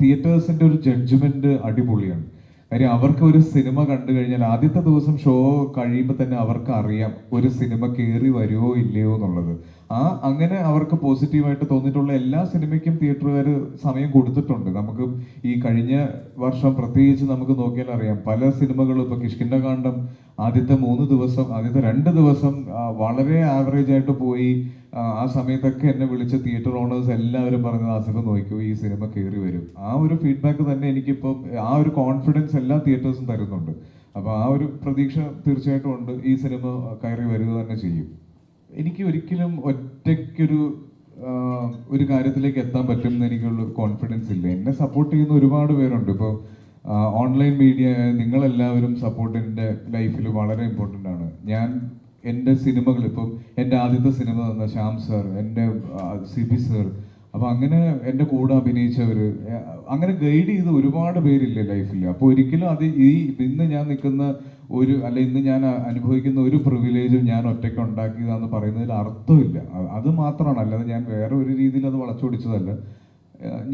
തിയേറ്റേഴ്സിന്റെ ഒരു ജഡ്ജ്മെന്റ് അടിപൊളിയാണ്. കാര്യം അവർക്ക് ഒരു സിനിമ കണ്ടു കഴിഞ്ഞാൽ ആദ്യത്തെ ദിവസം ഷോ കഴിയുമ്പോൾ തന്നെ അവർക്ക് അറിയാം ഒരു സിനിമ കയറി വരുമോ ഇല്ലയോ എന്നുള്ളത്. ആ അങ്ങനെ അവർക്ക് പോസിറ്റീവായിട്ട് തോന്നിയിട്ടുള്ള എല്ലാ സിനിമയ്ക്കും തിയേറ്ററുകാർ സമയം കൊടുത്തിട്ടുണ്ട്. നമുക്ക് ഈ കഴിഞ്ഞ വർഷം പ്രത്യേകിച്ച് നമുക്ക് നോക്കിയാൽ അറിയാം. പല സിനിമകളും ഇപ്പൊ കാണ്ഡം ആദ്യത്തെ മൂന്ന് ദിവസം ആദ്യത്തെ രണ്ട് ദിവസം വളരെ ആവറേജ് ആയിട്ട് പോയി. ആ, സമയത്തൊക്കെ എന്നെ വിളിച്ച തിയേറ്റർ ഓണേഴ്സ് എല്ലാവരും പറഞ്ഞത് ആസിഫ് നോക്കൂ ഈ സിനിമ കയറി വരും. ആ ഒരു ഫീഡ്ബാക്ക് തന്നെ എനിക്കിപ്പോൾ ആ ഒരു കോൺഫിഡൻസ് എല്ലാ തിയേറ്റേഴ്സും തരുന്നുണ്ട്. അപ്പോൾ ആ ഒരു പ്രതീക്ഷ തീർച്ചയായിട്ടും ഉണ്ട് ഈ സിനിമ കയറി വരിക തന്നെ ചെയ്യും. എനിക്ക് ഒരിക്കലും ഒറ്റയ്ക്കൊരു ഒരു കാര്യത്തിലേക്ക് എത്താൻ പറ്റും എന്ന് എനിക്കുള്ള കോൺഫിഡൻസ് ഇല്ല. എന്നെ സപ്പോർട്ട് ചെയ്യുന്ന ഒരുപാട് പേരുണ്ട്. ഇപ്പോൾ ഓൺലൈൻ മീഡിയ നിങ്ങളെല്ലാവരും സപ്പോർട്ട് എന്റെ ലൈഫിൽ വളരെ ഇമ്പോർട്ടന്റ് ആണ്. ഞാൻ എന്റെ സിനിമകൾ ഇപ്പം എന്റെ ആദ്യത്തെ സിനിമ തന്ന ശ്യാം സർ എന്റെ സി പി സർ. അപ്പോൾ അങ്ങനെ എന്റെ കൂടെ അഭിനയിച്ചവർ അങ്ങനെ ഗൈഡ് ചെയ്ത് ഒരുപാട് പേരില്ലേ ലൈഫിൽ അപ്പോൾ ഒരിക്കലും അത് ഈ ഇന്ന് ഞാൻ നിൽക്കുന്ന ഒരു അല്ല ഇന്ന് ഞാൻ അനുഭവിക്കുന്ന ഒരു പ്രിവിലേജും ഞാൻ ഒറ്റയ്ക്ക് ഉണ്ടാക്കിയതാന്ന് പറയുന്നതിൽ അർത്ഥമില്ല. അത് മാത്രമാണ്. അല്ലാതെ ഞാൻ വേറെ ഒരു രീതിയിൽ അത് വളച്ചൊടിച്ചതല്ല.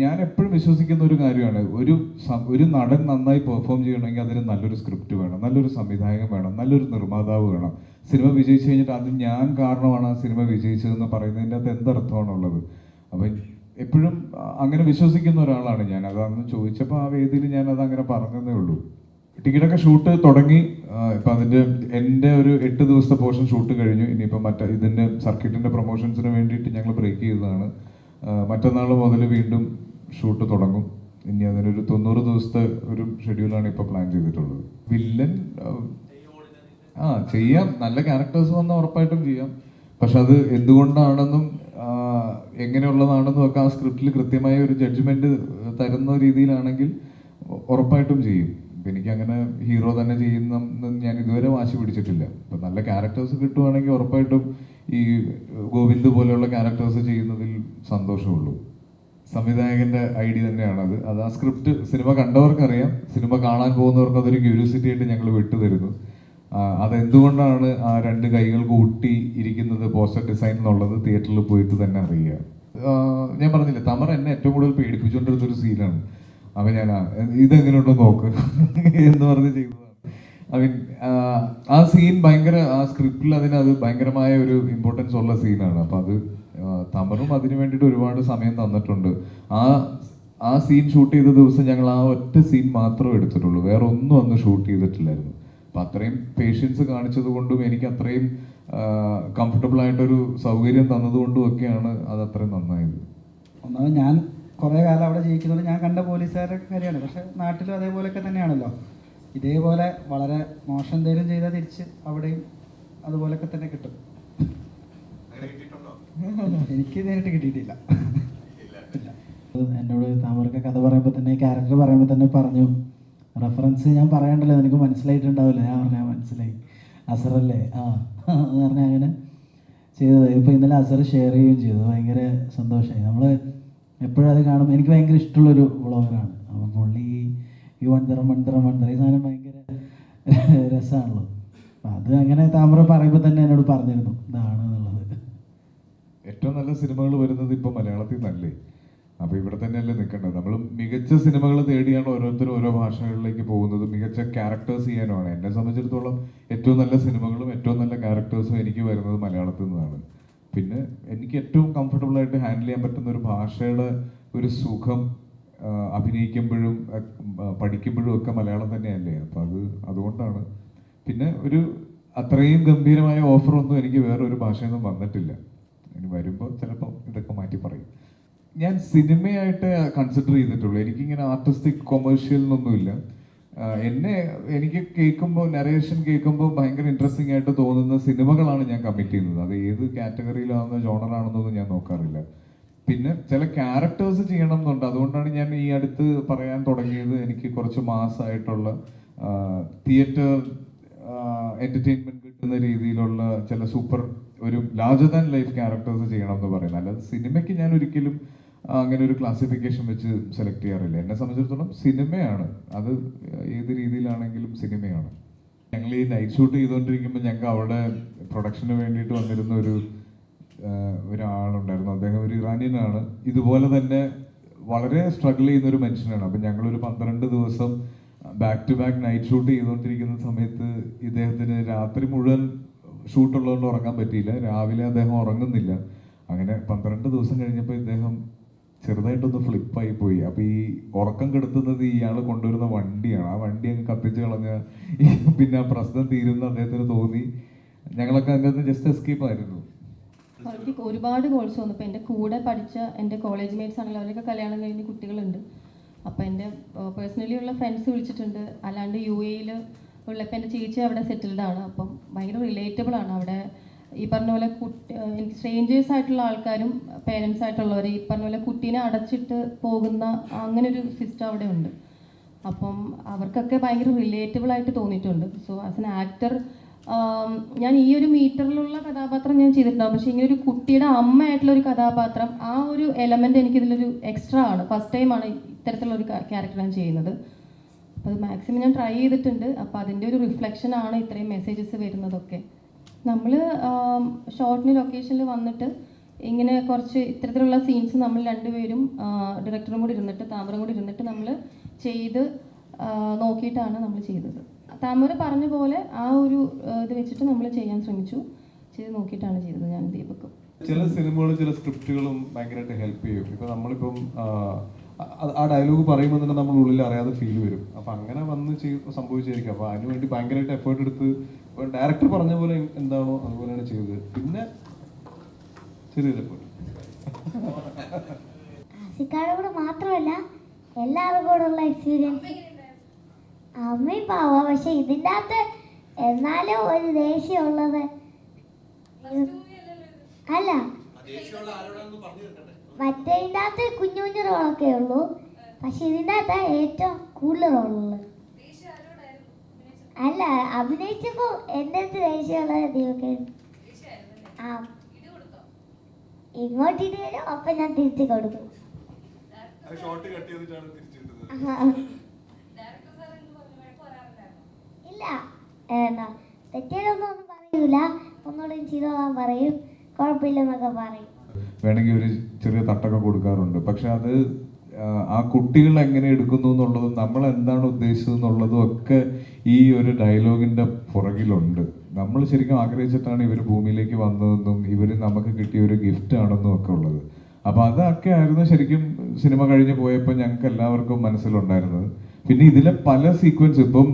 ഞാൻ എപ്പോഴും വിശ്വസിക്കുന്ന ഒരു കാര്യമാണ്. ഒരു ഒരു നടൻ നന്നായി പെർഫോം ചെയ്യണമെങ്കിൽ അതിന് നല്ലൊരു സ്ക്രിപ്റ്റ് വേണം നല്ലൊരു സംവിധായകൻ വേണം നല്ലൊരു നിർമ്മാതാവ് വേണം. സിനിമ വിജയിച്ചു കഴിഞ്ഞിട്ട് അത് ഞാൻ കാരണമാണ് ആ സിനിമ വിജയിച്ചതെന്ന് പറയുന്നതിന്റെ അത് എന്തർത്ഥമാണുള്ളത്? അപ്പം എപ്പോഴും അങ്ങനെ വിശ്വസിക്കുന്ന ഒരാളാണ് ഞാൻ. അത് അന്ന് ചോദിച്ചപ്പോൾ ആ വേദിയിൽ ഞാൻ അത് അങ്ങനെ പറഞ്ഞതേ ഉള്ളൂ. ടിക്കറ്റൊക്കെ ഷൂട്ട് തുടങ്ങി. ഇപ്പം അതിന്റെ എന്റെ ഒരു എട്ട് ദിവസത്തെ പോർഷൻ ഷൂട്ട് കഴിഞ്ഞു. ഇനിയിപ്പോൾ മറ്റേ ഇതിന്റെ സർക്യൂട്ടിന്റെ പ്രൊമോഷൻസിന് വേണ്ടിയിട്ട് ഞങ്ങൾ ബ്രേക്ക് ചെയ്തതാണ്. മറ്റന്നാൾ മുതൽ വീണ്ടും ഷൂട്ട് തുടങ്ങും. ഇനി അതിനൊരു തൊണ്ണൂറ് ദിവസത്തെ ഒരു ഷെഡ്യൂളാണ് ഇപ്പോൾ പ്ലാൻ ചെയ്തിട്ടുള്ളത്. വില്ലൻ ആ ചെയ്യാം. നല്ല ക്യാരക്ടേഴ്സ് വന്നാൽ ഉറപ്പായിട്ടും ചെയ്യാം. പക്ഷെ അത് എന്തുകൊണ്ടാണെന്നും എങ്ങനെയുള്ളതാണെന്നും ഒക്കെ ആ സ്ക്രിപ്റ്റിൽ കൃത്യമായ ഒരു ജഡ്ജ്മെന്റ് തരുന്ന രീതിയിലാണെങ്കിൽ ഉറപ്പായിട്ടും ചെയ്യും. എനിക്ക് അങ്ങനെ ഹീറോ തന്നെ ചെയ്യുന്ന ഞാൻ ഇതുവരെ വാശി പിടിച്ചിട്ടില്ല. അപ്പം നല്ല ക്യാരക്ടേഴ്സ് കിട്ടുവാണെങ്കിൽ ഉറപ്പായിട്ടും ഈ ഗോവിന്ദ് പോലെയുള്ള ക്യാരക്ടേഴ്സ് ചെയ്യുന്നതിൽ സന്തോഷമുള്ളൂ. സംവിധായകന്റെ ഐഡിയ തന്നെയാണ് അത് ആ സ്ക്രിപ്റ്റ് സിനിമ കണ്ടവർക്കറിയാം. സിനിമ കാണാൻ പോകുന്നവർക്ക് അതൊരു ക്യൂരിയോസിറ്റി ആയിട്ട് ഞങ്ങൾ വിട്ടുതരുന്നു. അതെന്തുകൊണ്ടാണ് ആ രണ്ട് കൈകൾ കൂട്ടി ഇരിക്കുന്നത് പോസ്റ്റർ ഡിസൈൻ എന്നുള്ളത് തിയേറ്ററിൽ പോയിട്ട് തന്നെ അറിയുക. ഞാൻ പറഞ്ഞില്ല തമർ എന്നെ ഏറ്റവും കൂടുതൽ പേടിപ്പിച്ചുകൊണ്ടിരുന്ന ഒരു സീനാണ് അപ്പൊ ഞാൻ ഇതെങ്ങനെയുണ്ടോ നോക്ക്. എന്ന് പറഞ്ഞ് ചെയ്തതാണ്. ഐ മീൻ ആ സീൻ ഭയങ്കര ആ സ്ക്രിപ്റ്റിൽ അതിന് അത് ഭയങ്കരമായ ഒരു ഇമ്പോർട്ടൻസ് ഉള്ള സീനാണ് അപ്പം അത് തമറും അതിന് വേണ്ടിയിട്ട് ഒരുപാട് സമയം തന്നിട്ടുണ്ട്. ആ ആ സീൻ ഷൂട്ട് ചെയ്ത ദിവസം ഞങ്ങൾ ആ ഒറ്റ സീൻ മാത്രമേ എടുത്തിട്ടുള്ളൂ. വേറെ ഒന്നും അന്ന് ഷൂട്ട് ചെയ്തിട്ടില്ലായിരുന്നു. അപ്പം അത്രയും പേഷ്യൻസ് കാണിച്ചത് കൊണ്ടും എനിക്ക് അത്രയും കംഫർട്ടബിൾ ആയിട്ടൊരു സൗകര്യം തന്നതുകൊണ്ടും ഒക്കെയാണ് അത് അത്രയും നന്നായത്. ഒന്നാമത് ഞാൻ കുറേ കാലം അവിടെ ജീവിക്കുന്നതുകൊണ്ട് ഞാൻ കണ്ട പോലീസുകാരുടെ കാര്യമാണ്. പക്ഷെ നാട്ടിലും അതേപോലെയൊക്കെ തന്നെയാണല്ലോ. ഇതേപോലെ വളരെ മോശം എന്തെങ്കിലും ചെയ്താൽ തിരിച്ച് അവിടെയും അതുപോലൊക്കെ തന്നെ കിട്ടും. എനിക്ക് നേരിട്ട് കിട്ടിയിട്ടില്ല. എന്നോട് താമരക്ക കഥ പറയുമ്പോൾ തന്നെ ക്യാരക്ടർ പറയുമ്പോൾ തന്നെ പറഞ്ഞു റെഫറൻസ് ഞാൻ പറയണ്ടല്ലോ എനിക്ക് മനസ്സിലായിട്ടുണ്ടാവില്ല. ഞാൻ പറഞ്ഞാൽ മനസ്സിലായി. അസറല്ലേ ആ. എന്ന് പറഞ്ഞാൽ അങ്ങനെ ചെയ്തത്. ഇപ്പോൾ ഇന്നലെ അസർ ഷെയർ ചെയ്യുകയും ചെയ്തു. ഭയങ്കര സന്തോഷമായി. നമ്മൾ എപ്പോഴും അത് കാണുമ്പോൾ എനിക്ക് ഭയങ്കര ഇഷ്ടമുള്ളൊരു വ്ളോഗറാണ് അപ്പോൾ പുള്ളി ഈ വൺതറ മൺതറ മൺതറ ഈ സാധനം ഭയങ്കര രസമാണല്ലോ അത് അങ്ങനെ താമര പറയുമ്പോൾ തന്നെ എന്നോട് പറഞ്ഞിരുന്നു. ഇതാണ് എന്നുള്ളത്. ഏറ്റവും നല്ല സിനിമകൾ വരുന്നത് ഇപ്പൊ മലയാളത്തിൽ നല്ലേ അപ്പൊ ഇവിടെ തന്നെയല്ലേ നിൽക്കേണ്ടത്. നമ്മൾ മികച്ച സിനിമകൾ തേടിയാണ് ഓരോരുത്തരും ഓരോ ഭാഷകളിലേക്ക് പോകുന്നത്. മികച്ച ക്യാരക്ടേഴ്സ് ചെയ്യാനുമാണ്. എന്നെ സംബന്ധിച്ചിടത്തോളം ഏറ്റവും നല്ല സിനിമകളും ഏറ്റവും നല്ല ക്യാരക്ടേഴ്സും എനിക്ക് വരുന്നത് മലയാളത്തിൽ നിന്നാണ്. പിന്നെ എനിക്ക് ഏറ്റവും കംഫർട്ടബിൾ ആയിട്ട് ഹാൻഡിൽ ചെയ്യാൻ പറ്റുന്ന ഒരു ഭാഷയുടെ ഒരു സുഖം അഭിനയിക്കുമ്പോഴും പഠിക്കുമ്പോഴും ഒക്കെ മലയാളം തന്നെയല്ലേ? അപ്പൊ അത് അതുകൊണ്ടാണ്. പിന്നെ ഒരു അത്രയും ഗംഭീരമായ ഓഫർ ഒന്നും എനിക്ക് വേറെ ഒരു ഭാഷയിൽ നിന്നും വന്നിട്ടില്ല. ഇനി വരുമ്പോൾ ചിലപ്പോൾ ഇതൊക്കെ മാറ്റി പറയും. ഞാൻ സിനിമയായിട്ട് കൺസിഡർ ചെയ്തിട്ടുള്ളൂ. എനിക്കിങ്ങനെ ആർട്ടിസ്റ്റിക് കൊമേഴ്ഷ്യൽ എന്നൊന്നുമില്ല. എന്നെ എനിക്ക് കേൾക്കുമ്പോൾ നരേഷൻ കേൾക്കുമ്പോൾ ഭയങ്കര ഇൻട്രസ്റ്റിംഗ് ആയിട്ട് തോന്നുന്ന സിനിമകളാണ് ഞാൻ കമ്മിറ്റ് ചെയ്യുന്നത്. അത് ഏത് കാറ്റഗറിയിലാണെന്നോ ജോണറാണെന്നൊന്നും ഞാൻ നോക്കാറില്ല. പിന്നെ ചില ക്യാരക്ടേഴ്സ് ചെയ്യണം എന്നുണ്ട് അതുകൊണ്ടാണ് ഞാൻ ഈ അടുത്ത് പറയാൻ തുടങ്ങിയത്. എനിക്ക് കുറച്ച് മാസമായിട്ടുള്ള തിയേറ്റർ എന്റർടൈൻമെന്റ് കിട്ടുന്ന രീതിയിലുള്ള ചില സൂപ്പർ ഒരു ലാർജർ ദാൻ ലൈഫ് ക്യാരക്ടേഴ്സ് ചെയ്യണം എന്ന് പറയുന്നത്. അല്ലാതെ സിനിമയ്ക്ക് ഞാൻ ഒരിക്കലും അങ്ങനെ ഒരു ക്ലാസിഫിക്കേഷൻ വെച്ച് സെലക്ട് ചെയ്യാറില്ല. എന്നെ സംബന്ധിച്ചിടത്തോളം സിനിമയാണ് അത് ഏത് രീതിയിലാണെങ്കിലും സിനിമയാണ് ഞങ്ങൾ ഈ നൈറ്റ് ഷൂട്ട് ചെയ്തുകൊണ്ടിരിക്കുമ്പോൾ ഞങ്ങൾക്ക് അവിടെ പ്രൊഡക്ഷന് വേണ്ടിയിട്ട് വന്നിരുന്ന ഒരു ഒരാളുണ്ടായിരുന്നു. അദ്ദേഹം ഒരു ഇറാനിയനാണ്. ഇതുപോലെ തന്നെ വളരെ സ്ട്രഗിൾ ചെയ്യുന്ന ഒരു മനുഷ്യനാണ്. അപ്പം ഞങ്ങളൊരു പന്ത്രണ്ട് ദിവസം back to back night shoot ചെയ്തുകൊണ്ടിരിക്കുന്ന സമയത്ത് ഇദ്ദേഹത്തിന് രാത്രി മുഴുവൻ ഷൂട്ടുള്ളതുകൊണ്ട് ഉറങ്ങാൻ പറ്റിയില്ല. രാവിലെ അദ്ദേഹം ഉറങ്ങുന്നില്ല. അങ്ങനെ പന്ത്രണ്ട് ദിവസം കഴിഞ്ഞപ്പോൾ ഇദ്ദേഹം ചെറുതായിട്ടൊന്ന് ഫ്ലിപ്പായി പോയി. അപ്പോൾ ഈ ഉറക്കം കെടുത്തുന്നത് ഇയാൾ കൊണ്ടുവരുന്ന വണ്ടിയാണ്. ആ വണ്ടി അങ്ങ് കത്തിച്ച് കളഞ്ഞ പിന്നെ ആ പ്രശ്നം തീരുന്ന അദ്ദേഹത്തിന് തോന്നി. ഞങ്ങളൊക്കെ അതിന്റെ ജസ്റ്റ് എസ്കേപ്പ് ആയിരുന്നു. എനിക്ക് ഒരുപാട് കോഴ്സ് വന്നു ഇപ്പോൾ എന്റെ കൂടെ പഠിച്ച എന്റെ കോളേജ് മേറ്റ്സ് ആണെങ്കിലും അവരൊക്കെ കല്യാണം കഴിഞ്ഞ് കുട്ടികളുണ്ട്. അപ്പോൾ എന്റെ പേഴ്സണലി ഉള്ള ഫ്രണ്ട്സ് വിളിച്ചിട്ടുണ്ട്. അല്ലാണ്ട് യു എയിൽ ഉള്ള ഇപ്പം എന്റെ ചേച്ചി അവിടെ സെറ്റിൽഡ് ആണ്. അപ്പം ഭയങ്കര റിലേറ്റബിൾ ആണ്. അവിടെ ഈ പറഞ്ഞ പോലെ കുട്ടി എനിക്ക് സ്ട്രേഞ്ചേഴ്സ് ആയിട്ടുള്ള ആൾക്കാരും പേരൻസ് ആയിട്ടുള്ളവർ ഈ പറഞ്ഞ പോലെ കുട്ടീനെ അടച്ചിട്ട് പോകുന്ന അങ്ങനെ ഒരു സിസ്റ്റം അവിടെ ഉണ്ട്. അപ്പം അവർക്കൊക്കെ ഭയങ്കര റിലേറ്റബിൾ ആയിട്ട് തോന്നിയിട്ടുണ്ട്. സോ ആസ് എൻ ആക്ടർ ഞാൻ ഈ ഒരു മീറ്ററിലുള്ള കഥാപാത്രം ഞാൻ ചെയ്തിട്ടുണ്ടാവും. പക്ഷെ ഇങ്ങനെ ഒരു കുട്ടിയുടെ അമ്മയായിട്ടുള്ള ഒരു കഥാപാത്രം ആ ഒരു എലമെന്റ് എനിക്ക് എനിക്കിതിലൊരു എക്സ്ട്രാ ആണ്. ഫസ്റ്റ് ടൈമാണ് ഇത്തരത്തിലുള്ള ഒരു ക്യാരക്ടർ ഞാൻ ചെയ്യുന്നത്. അപ്പോൾ അത് മാക്സിമം ഞാൻ ട്രൈ ചെയ്തിട്ടുണ്ട്. അപ്പോൾ അതിന്റെ ഒരു റിഫ്ലക്ഷൻ ആണ് ഇത്രയും മെസ്സേജസ് വരുന്നതൊക്കെ. നമ്മൾ ഷോർട്ടിന് ലൊക്കേഷനിൽ വന്നിട്ട് ഇങ്ങനെ കുറച്ച് ഇത്തരത്തിലുള്ള സീൻസ് നമ്മൾ രണ്ടുപേരും ഡയറക്ടറും കൂടി ഇരുന്നിട്ട് താമരം കൂടി ഇരുന്നിട്ട് നമ്മൾ ചെയ്ത് നോക്കിയിട്ടാണ് നമ്മൾ ചെയ്തത്. താമര പറഞ്ഞ പോലെ ആ ഒരു ഇത് വെച്ചിട്ട് നമ്മൾ ചെയ്യാൻ ശ്രമിച്ചു. ചെയ്ത് നോക്കിയിട്ടാണ് ചെയ്തത് ഞാൻ ദീപക്കും. ചില സിനിമകളും ചില സ്ക്രിപ്റ്റുകളും ഭയങ്കരമായിട്ട് ഹെൽപ്പ് ചെയ്യും. ഇപ്പൊ നമ്മളിപ്പം ആ, ഡയലോഗ് പറയുമ്പോൾ തന്നെ നമ്മൾ ഉള്ളിൽ അറിയാതെ ഫീൽ വരും. അപ്പൊ അങ്ങനെ വന്ന് സംഭവിച്ചായിരിക്കും. അപ്പൊ അതിന് വേണ്ടി ഭയങ്കരമായിട്ട് എഫേർട്ട് എടുത്ത് ഡയറക്ടർ പറഞ്ഞ പോലെ എന്താണോ അതുപോലെയാണ് ചെയ്തത്. പിന്നെ ചെറിയൊരു എഫേർട്ട് ആസിക്കാരുടെ മാത്രമല്ല കൂടെ ഉള്ള എക്സ്പീരിയൻസ് അമ്മയും പാവ. പക്ഷെ ഇതിന്റെ അകത്ത് എന്നാലും ഒരു ദേഷ്യമുള്ളത് അല്ല. മറ്റേതിന്റെ അകത്ത് കുഞ്ഞു കുഞ്ഞു റോളൊക്കെ ഉള്ളൂ. പക്ഷെ ഇതിന്റെ അകത്ത് ഏറ്റവും കൂടുതൽ റോളുള്ളത്. അല്ല അഭിനയിച്ചപ്പോൾ എന്റെ അടുത്ത് ദേഷ്യമുള്ള ദൈവമൊക്കെ ആ. ഇങ്ങോട്ടിട്ട് വരും ഒപ്പം ഞാൻ തിരിച്ചു കൊടുക്കും. ഷോർട്ട് കട്ട് ചെയ്തിട്ടാണ് തിരിച്ചിട്ടത് ആഹാ. ഇല്ല എന്താ തെറ്റേലൊന്നും ഒന്നും പറയൂല. ഒന്നുകൂടെ ചെയ്തോളാൻ പറയും. കുഴപ്പമില്ലെന്നൊക്കെ പറയും. വേണമെങ്കിൽ ഒരു ചെറിയ തട്ടൊക്കെ കൊടുക്കാറുണ്ട്. പക്ഷെ അത് ആ, കുട്ടികൾ എങ്ങനെ എടുക്കുന്നു എന്നുള്ളതും നമ്മൾ എന്താണ് ഉദ്ദേശിച്ചത് എന്നുള്ളതും ഒക്കെ ഈ ഒരു ഡയലോഗിന്റെ പുറകിലുണ്ട്. നമ്മൾ ശരിക്കും ആഗ്രഹിച്ചിട്ടാണ് ഇവർ ഭൂമിയിലേക്ക് വന്നതെന്നും ഇവർ നമുക്ക് കിട്ടിയ ഒരു ഗിഫ്റ്റ് ആണെന്നും ഒക്കെ ഉള്ളത്. അപ്പൊ അതൊക്കെ ആയിരുന്നു ശരിക്കും സിനിമ കഴിഞ്ഞ് പോയപ്പോൾ ഞങ്ങൾക്ക് എല്ലാവർക്കും മനസ്സിലുണ്ടായിരുന്നത്. പിന്നെ ഇതിലെ പല സീക്വൻസ് ഇപ്പം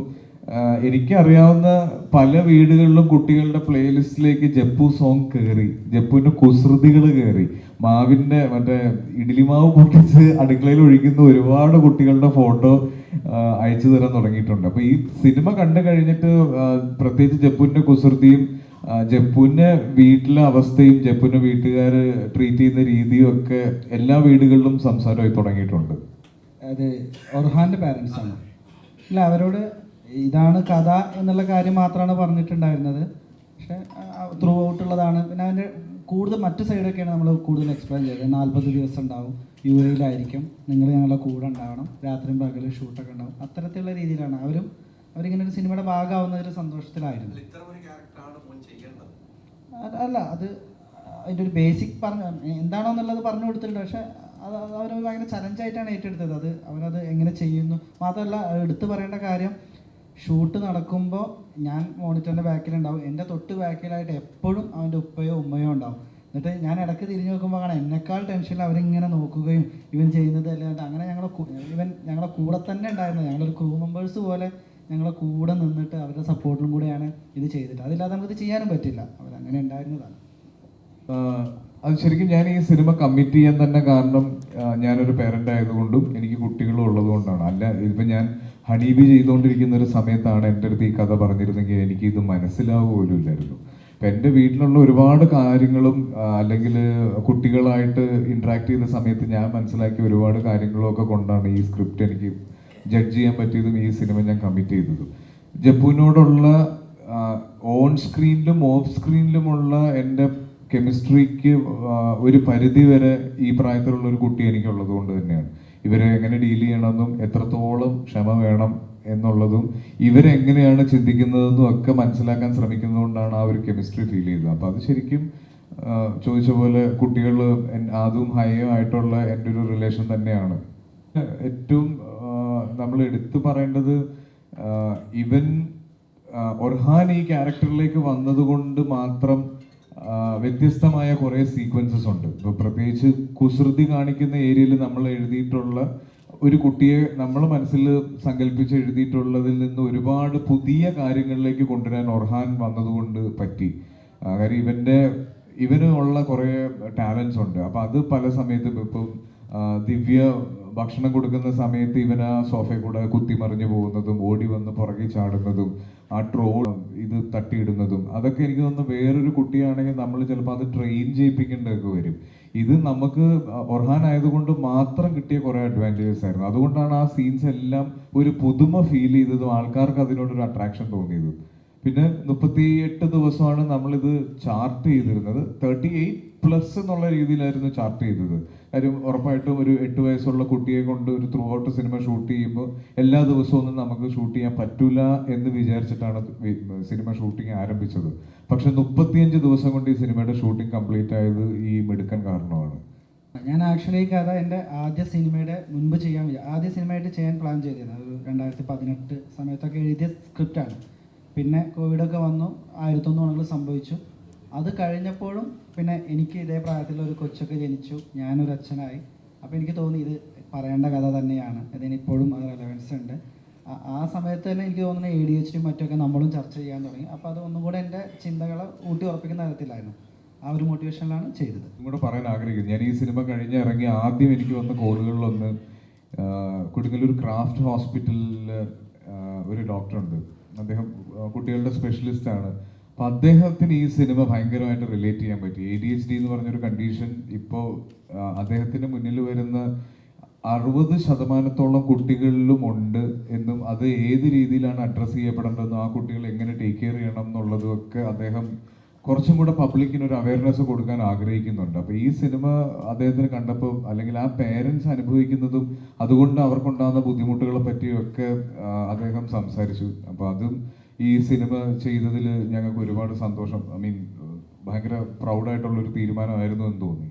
എനിക്കറിയാവുന്ന പല വീടുകളിലും കുട്ടികളുടെ പ്ലേലിസ്റ്റിലേക്ക് ജപ്പു സോങ് കയറി ജപ്പുവിന്റെ കുസൃതികൾ കയറി മാവിന്റെ മറ്റേ ഇഡ്ഡലി മാവ് പൊട്ടിച്ച് അടുക്കളയിൽ ഒഴിക്കുന്ന ഒരുപാട് കുട്ടികളുടെ ഫോട്ടോ അയച്ചു തരാൻ തുടങ്ങിയിട്ടുണ്ട്. അപ്പൊ ഈ സിനിമ കണ്ടു കഴിഞ്ഞിട്ട് പ്രത്യേകിച്ച് ജപ്പുവിന്റെ കുസൃതിയും ആഹ് ജപ്പുവിന്റെ വീട്ടിലെ അവസ്ഥയും ജപ്പുവിന്റെ വീട്ടുകാർ ട്രീറ്റ് ചെയ്യുന്ന രീതിയും ഒക്കെ എല്ലാ വീടുകളിലും സംസാരമായി തുടങ്ങിയിട്ടുണ്ട്. അത് ഒർഹാന്റെ പാരൻസ് ആണ്. അല്ല അവരോട് ഇതാണ് കഥ എന്നുള്ള കാര്യം മാത്രമാണ് പറഞ്ഞിട്ടുണ്ടായിരുന്നത്. പക്ഷെ ത്രൂ ഔട്ട് ഉള്ളതാണ്. പിന്നെ അതിന്റെ കൂടുതൽ മറ്റു സൈഡൊക്കെയാണ് നമ്മൾ കൂടുതൽ എക്സ്പ്ലെയിൻ ചെയ്തത്. നാൽപ്പത് ദിവസം ഉണ്ടാവും യു എയിലായിരിക്കും നിങ്ങൾ ഞങ്ങളുടെ കൂടെ ഉണ്ടാവണം. രാത്രിയും പകലും ഷൂട്ടൊക്കെ ഉണ്ടാവും. അത്തരത്തിലുള്ള രീതിയിലാണ്. അവരും അവരിങ്ങനെ ഒരു സിനിമയുടെ ഭാഗമാവുന്ന ഒരു സന്തോഷത്തിലായിരുന്നു. അല്ല അത് അതിന്റെ ഒരു ബേസിക് പറഞ്ഞ എന്താണോ എന്നുള്ളത് പറഞ്ഞു കൊടുത്തിട്ടുണ്ട്. പക്ഷെ അത് അവർ ഭയങ്കര ചലഞ്ചായിട്ടാണ് ഏറ്റെടുത്തത്. അത് അവരത് എങ്ങനെ ചെയ്യുന്നു? മാത്രമല്ല എടുത്തു പറയേണ്ട കാര്യം ഷൂട്ട് നടക്കുമ്പോൾ ഞാൻ മോണിറ്ററിന്റെ ബാക്കിലുണ്ടാവും. എന്റെ തൊട്ട് ബാക്കിലായിട്ട് എപ്പോഴും അവന്റെ ഉപ്പയോ ഉമ്മയോ ഉണ്ടാവും. എന്നിട്ട് ഞാൻ ഇടയ്ക്ക് തിരിഞ്ഞു നോക്കുമ്പോൾ കാണാം എന്നെക്കാൾ ടെൻഷനിൽ അവരിങ്ങനെ നോക്കുകയും ഇവൻ ചെയ്യുന്നത് അല്ലാണ്ട് അങ്ങനെ ഞങ്ങളുടെ ഇവൻ ഞങ്ങളുടെ കൂടെ തന്നെ ഉണ്ടായിരുന്നു. ഞങ്ങളൊരു ക്രൂ മെമ്പേഴ്സ് പോലെ ഞങ്ങളെ കൂടെ നിന്നിട്ട് അവരുടെ സപ്പോർട്ടിലും കൂടെയാണ് ഇത് ചെയ്തിട്ട്. അതില്ലാതെ നമുക്കിത് ചെയ്യാനും പറ്റില്ല. അവരങ്ങനെ ഉണ്ടായിരുന്നതാണ്. അത് ശരിക്കും ഞാൻ ഈ സിനിമ കമ്മിറ്റ് ചെയ്യാൻ തന്നെ കാരണം ഞാനൊരു പേരന്റ് ആയതുകൊണ്ടും എനിക്ക് കുട്ടികളും ഉള്ളതുകൊണ്ടാണ്. അല്ല ഇപ്പം ഞാൻ ഹണീബി ചെയ്തുകൊണ്ടിരിക്കുന്ന ഒരു സമയത്താണ് എന്റെ അടുത്ത് ഈ കഥ പറഞ്ഞിരുന്നെങ്കിൽ എനിക്ക് ഇത് മനസ്സിലാവുക ഇല്ലായിരുന്നു ഇപ്പൊ എന്റെ വീട്ടിലുള്ള ഒരുപാട് കാര്യങ്ങളും അല്ലെങ്കിൽ കുട്ടികളായിട്ട് ഇൻട്രാക്ട് ചെയ്യുന്ന സമയത്ത് ഞാൻ മനസ്സിലാക്കിയ ഒരുപാട് കാര്യങ്ങളൊക്കെ കൊണ്ടാണ് ഈ സ്ക്രിപ്റ്റ് എനിക്ക് ജഡ്ജ് ചെയ്യാൻ പറ്റിയതും ഈ സിനിമ ഞാൻ കമ്മിറ്റ് ചെയ്തതും. ജപ്പുവിനോടുള്ള ഓൺ സ്ക്രീനിലും ഓഫ് സ്ക്രീനിലുമുള്ള എന്റെ കെമിസ്ട്രിക്ക് ഒരു പരിധി വരെ ഈ പ്രായത്തിലുള്ള ഒരു കുട്ടി എനിക്കുള്ളത് കൊണ്ട് തന്നെയാണ്. ഇവരെ എങ്ങനെ ഡീൽ ചെയ്യണമെന്നും എത്രത്തോളം ക്ഷമ വേണം എന്നുള്ളതും ഇവരെങ്ങനെയാണ് ചിന്തിക്കുന്നതെന്നും ഒക്കെ മനസ്സിലാക്കാൻ ശ്രമിക്കുന്നതുകൊണ്ടാണ് ആ ഒരു കെമിസ്ട്രി ഫീൽ ചെയ്തത്. അപ്പം അത് ശരിക്കും ചോദിച്ച പോലെ കുട്ടികൾ അതും ഹൈയോ ആയിട്ടുള്ള എന്റെ ഒരു റിലേഷൻ തന്നെയാണ്. ഏറ്റവും നമ്മൾ എടുത്തു പറയേണ്ടത് ഇവൻ ഒർഹാൻ ഈ ക്യാരക്ടറിലേക്ക് വന്നതുകൊണ്ട് മാത്രം വ്യത്യസ്തമായ കുറേ സീക്വൻസസ് ഉണ്ട്. ഇപ്പോൾ പ്രത്യേകിച്ച് കുസൃതി കാണിക്കുന്ന ഏരിയയിൽ നമ്മൾ എഴുതിയിട്ടുള്ള ഒരു കുട്ടിയെ നമ്മൾ മനസ്സിൽ സങ്കല്പിച്ച് എഴുതിയിട്ടുള്ളതിൽ നിന്ന് ഒരുപാട് പുതിയ കാര്യങ്ങളിലേക്ക് കൊണ്ടുവരാൻ ഒർഹാൻ വന്നതുകൊണ്ട് പറ്റി. കാര്യം ഇവന്റെ ഇവന് ഉള്ള കുറേ ടാലൻസ് ഉണ്ട്. അപ്പം അത് പല സമയത്തും ഇപ്പം ദിവ്യ ഭക്ഷണം കൊടുക്കുന്ന സമയത്ത് ഇവന് സോഫയിൽ കൂടെ കുത്തിമറിഞ്ഞു പോകുന്നതും ഓടി വന്ന് പുറകെ ചാടുന്നതും ആ ട്രോൾ ഇത് തട്ടിയിടുന്നതും അതൊക്കെ എനിക്ക് തോന്നുന്നു വേറൊരു കുട്ടിയാണെങ്കിൽ നമ്മൾ ചിലപ്പോൾ അത് ട്രെയിൻ ചെയ്യിപ്പിക്കേണ്ടതൊക്കെ വരും. ഇത് നമുക്ക് ഒർഹാൻ ആയതുകൊണ്ട് മാത്രം കിട്ടിയ കുറേ അഡ്വാന്റേജസ് ആയിരുന്നു. അതുകൊണ്ടാണ് ആ സീൻസ് എല്ലാം ഒരു പുതുമ ഫീൽ ചെയ്തതും ആൾക്കാർക്ക് അതിനോടൊരു അട്രാക്ഷൻ തോന്നിയതും. പിന്നെ മുപ്പത്തി എട്ട് ദിവസമാണ് നമ്മളിത് ചാർട്ട് ചെയ്തിരുന്നത്. തേർട്ടി എയ്റ്റ് പ്ലസ് എന്നുള്ള രീതിയിലായിരുന്നു ചാർട്ട് ചെയ്തത്. കാര്യം ഉറപ്പായിട്ടും ഒരു എട്ട് വയസ്സുള്ള കുട്ടിയെ കൊണ്ട് ഒരു ത്രൂ ഔട്ട് സിനിമ ഷൂട്ട് ചെയ്യുമ്പോൾ എല്ലാ ദിവസവും നമുക്ക് ഷൂട്ട് ചെയ്യാൻ പറ്റില്ല എന്ന് വിചാരിച്ചിട്ടാണ് സിനിമ ഷൂട്ടിംഗ് ആരംഭിച്ചത്. പക്ഷെ മുപ്പത്തിയഞ്ച് ദിവസം കൊണ്ട് ഈ സിനിമയുടെ ഷൂട്ടിംഗ് കംപ്ലീറ്റ് ആയത് ഈ മെടുക്കൻ കാരണമാണ്. ഞാൻ ആക്ച്വലി ഈ കഥ എന്റെ ആദ്യ സിനിമയുടെ മുൻപ് ചെയ്യാൻ ആദ്യ സിനിമയായിട്ട് ചെയ്യാൻ പ്ലാൻ ചെയ്തിരുന്നത്. ഒരു രണ്ടായിരത്തി പതിനെട്ട് സമയത്തൊക്കെ എഴുതിയ സ്ക്രിപ്റ്റാണ് പിന്നെ കോവിഡൊക്കെ വന്നു. ആയിരത്തൊന്ന് ഗുണങ്ങൾ സംഭവിച്ചു. അത് കഴിഞ്ഞപ്പോഴും പിന്നെ എനിക്ക് ഇതേ പ്രായത്തിലൊരു കൊച്ചൊക്കെ ജനിച്ചു. ഞാനൊരു അച്ഛനായി. അപ്പോൾ എനിക്ക് തോന്നി ഇത് പറയേണ്ട കഥ തന്നെയാണ്. അതിനിപ്പോഴും അത് റെലവൻസ് ഉണ്ട്. ആ- സമയത്ത് തന്നെ എനിക്ക് തോന്നുന്ന എ ഡി എച്ച് ഡി മറ്റൊക്കെ നമ്മളും ചർച്ച ചെയ്യാൻ തുടങ്ങി. അപ്പോൾ അത് ഒന്നും കൂടെ എന്റെ ചിന്തകളെ ഊട്ടി ഉറപ്പിക്കുന്ന തരത്തിലായിരുന്നു. ആ ഒരു മോട്ടിവേഷനിലാണ് ചെയ്തത്. ഇങ്ങോട്ട് പറയാൻ ആഗ്രഹിക്കുന്നു. ഞാൻ ഈ സിനിമ കഴിഞ്ഞ് ഇറങ്ങി ആദ്യം എനിക്ക് വന്ന കോളുകളിലൊന്ന് കൊടുങ്ങല്ലൂർ ക്രാഫ്റ്റ് ഹോസ്പിറ്റലിൽ ഒരു ഡോക്ടറുണ്ട്. അദ്ദേഹം കുട്ടികളുടെ സ്പെഷ്യലിസ്റ്റ് ആണ്. അപ്പം അദ്ദേഹത്തിന് ഈ സിനിമ ഭയങ്കരമായിട്ട് റിലേറ്റ് ചെയ്യാൻ പറ്റി. എ ഡി എച്ച് ഡി എന്ന് പറഞ്ഞൊരു കണ്ടീഷൻ ഇപ്പോൾ അദ്ദേഹത്തിന് മുന്നിൽ വരുന്ന അറുപത് ശതമാനത്തോളം കുട്ടികളിലും ഉണ്ട് എന്നും അത് ഏത് രീതിയിലാണ് അഡ്രസ്സ് ചെയ്യപ്പെടേണ്ടതെന്നും ആ കുട്ടികൾ എങ്ങനെ ടേക്ക് കെയർ ചെയ്യണം എന്നുള്ളതും ഒക്കെ അദ്ദേഹം കുറച്ചും കൂടെ പബ്ലിക്കിന് ഒരു അവയർനെസ് കൊടുക്കാൻ ആഗ്രഹിക്കുന്നുണ്ട്. അപ്പോൾ ഈ സിനിമ അദ്ദേഹത്തിന് കണ്ടപ്പോൾ അല്ലെങ്കിൽ ആ പേരൻസ് അനുഭവിക്കുന്നതും അതുകൊണ്ട് അവർക്കുണ്ടാകുന്ന ബുദ്ധിമുട്ടുകളെ പറ്റിയൊക്കെ അദ്ദേഹം സംസാരിച്ചു. അപ്പോൾ അതും ഈ സിനിമ ചെയ്തതിൽ ഞങ്ങൾക്ക് ഒരുപാട് സന്തോഷം. ഐ മീൻ ഭയങ്കര പ്രൗഡായിട്ടുള്ളൊരു തീരുമാനമായിരുന്നു എന്ന് തോന്നി.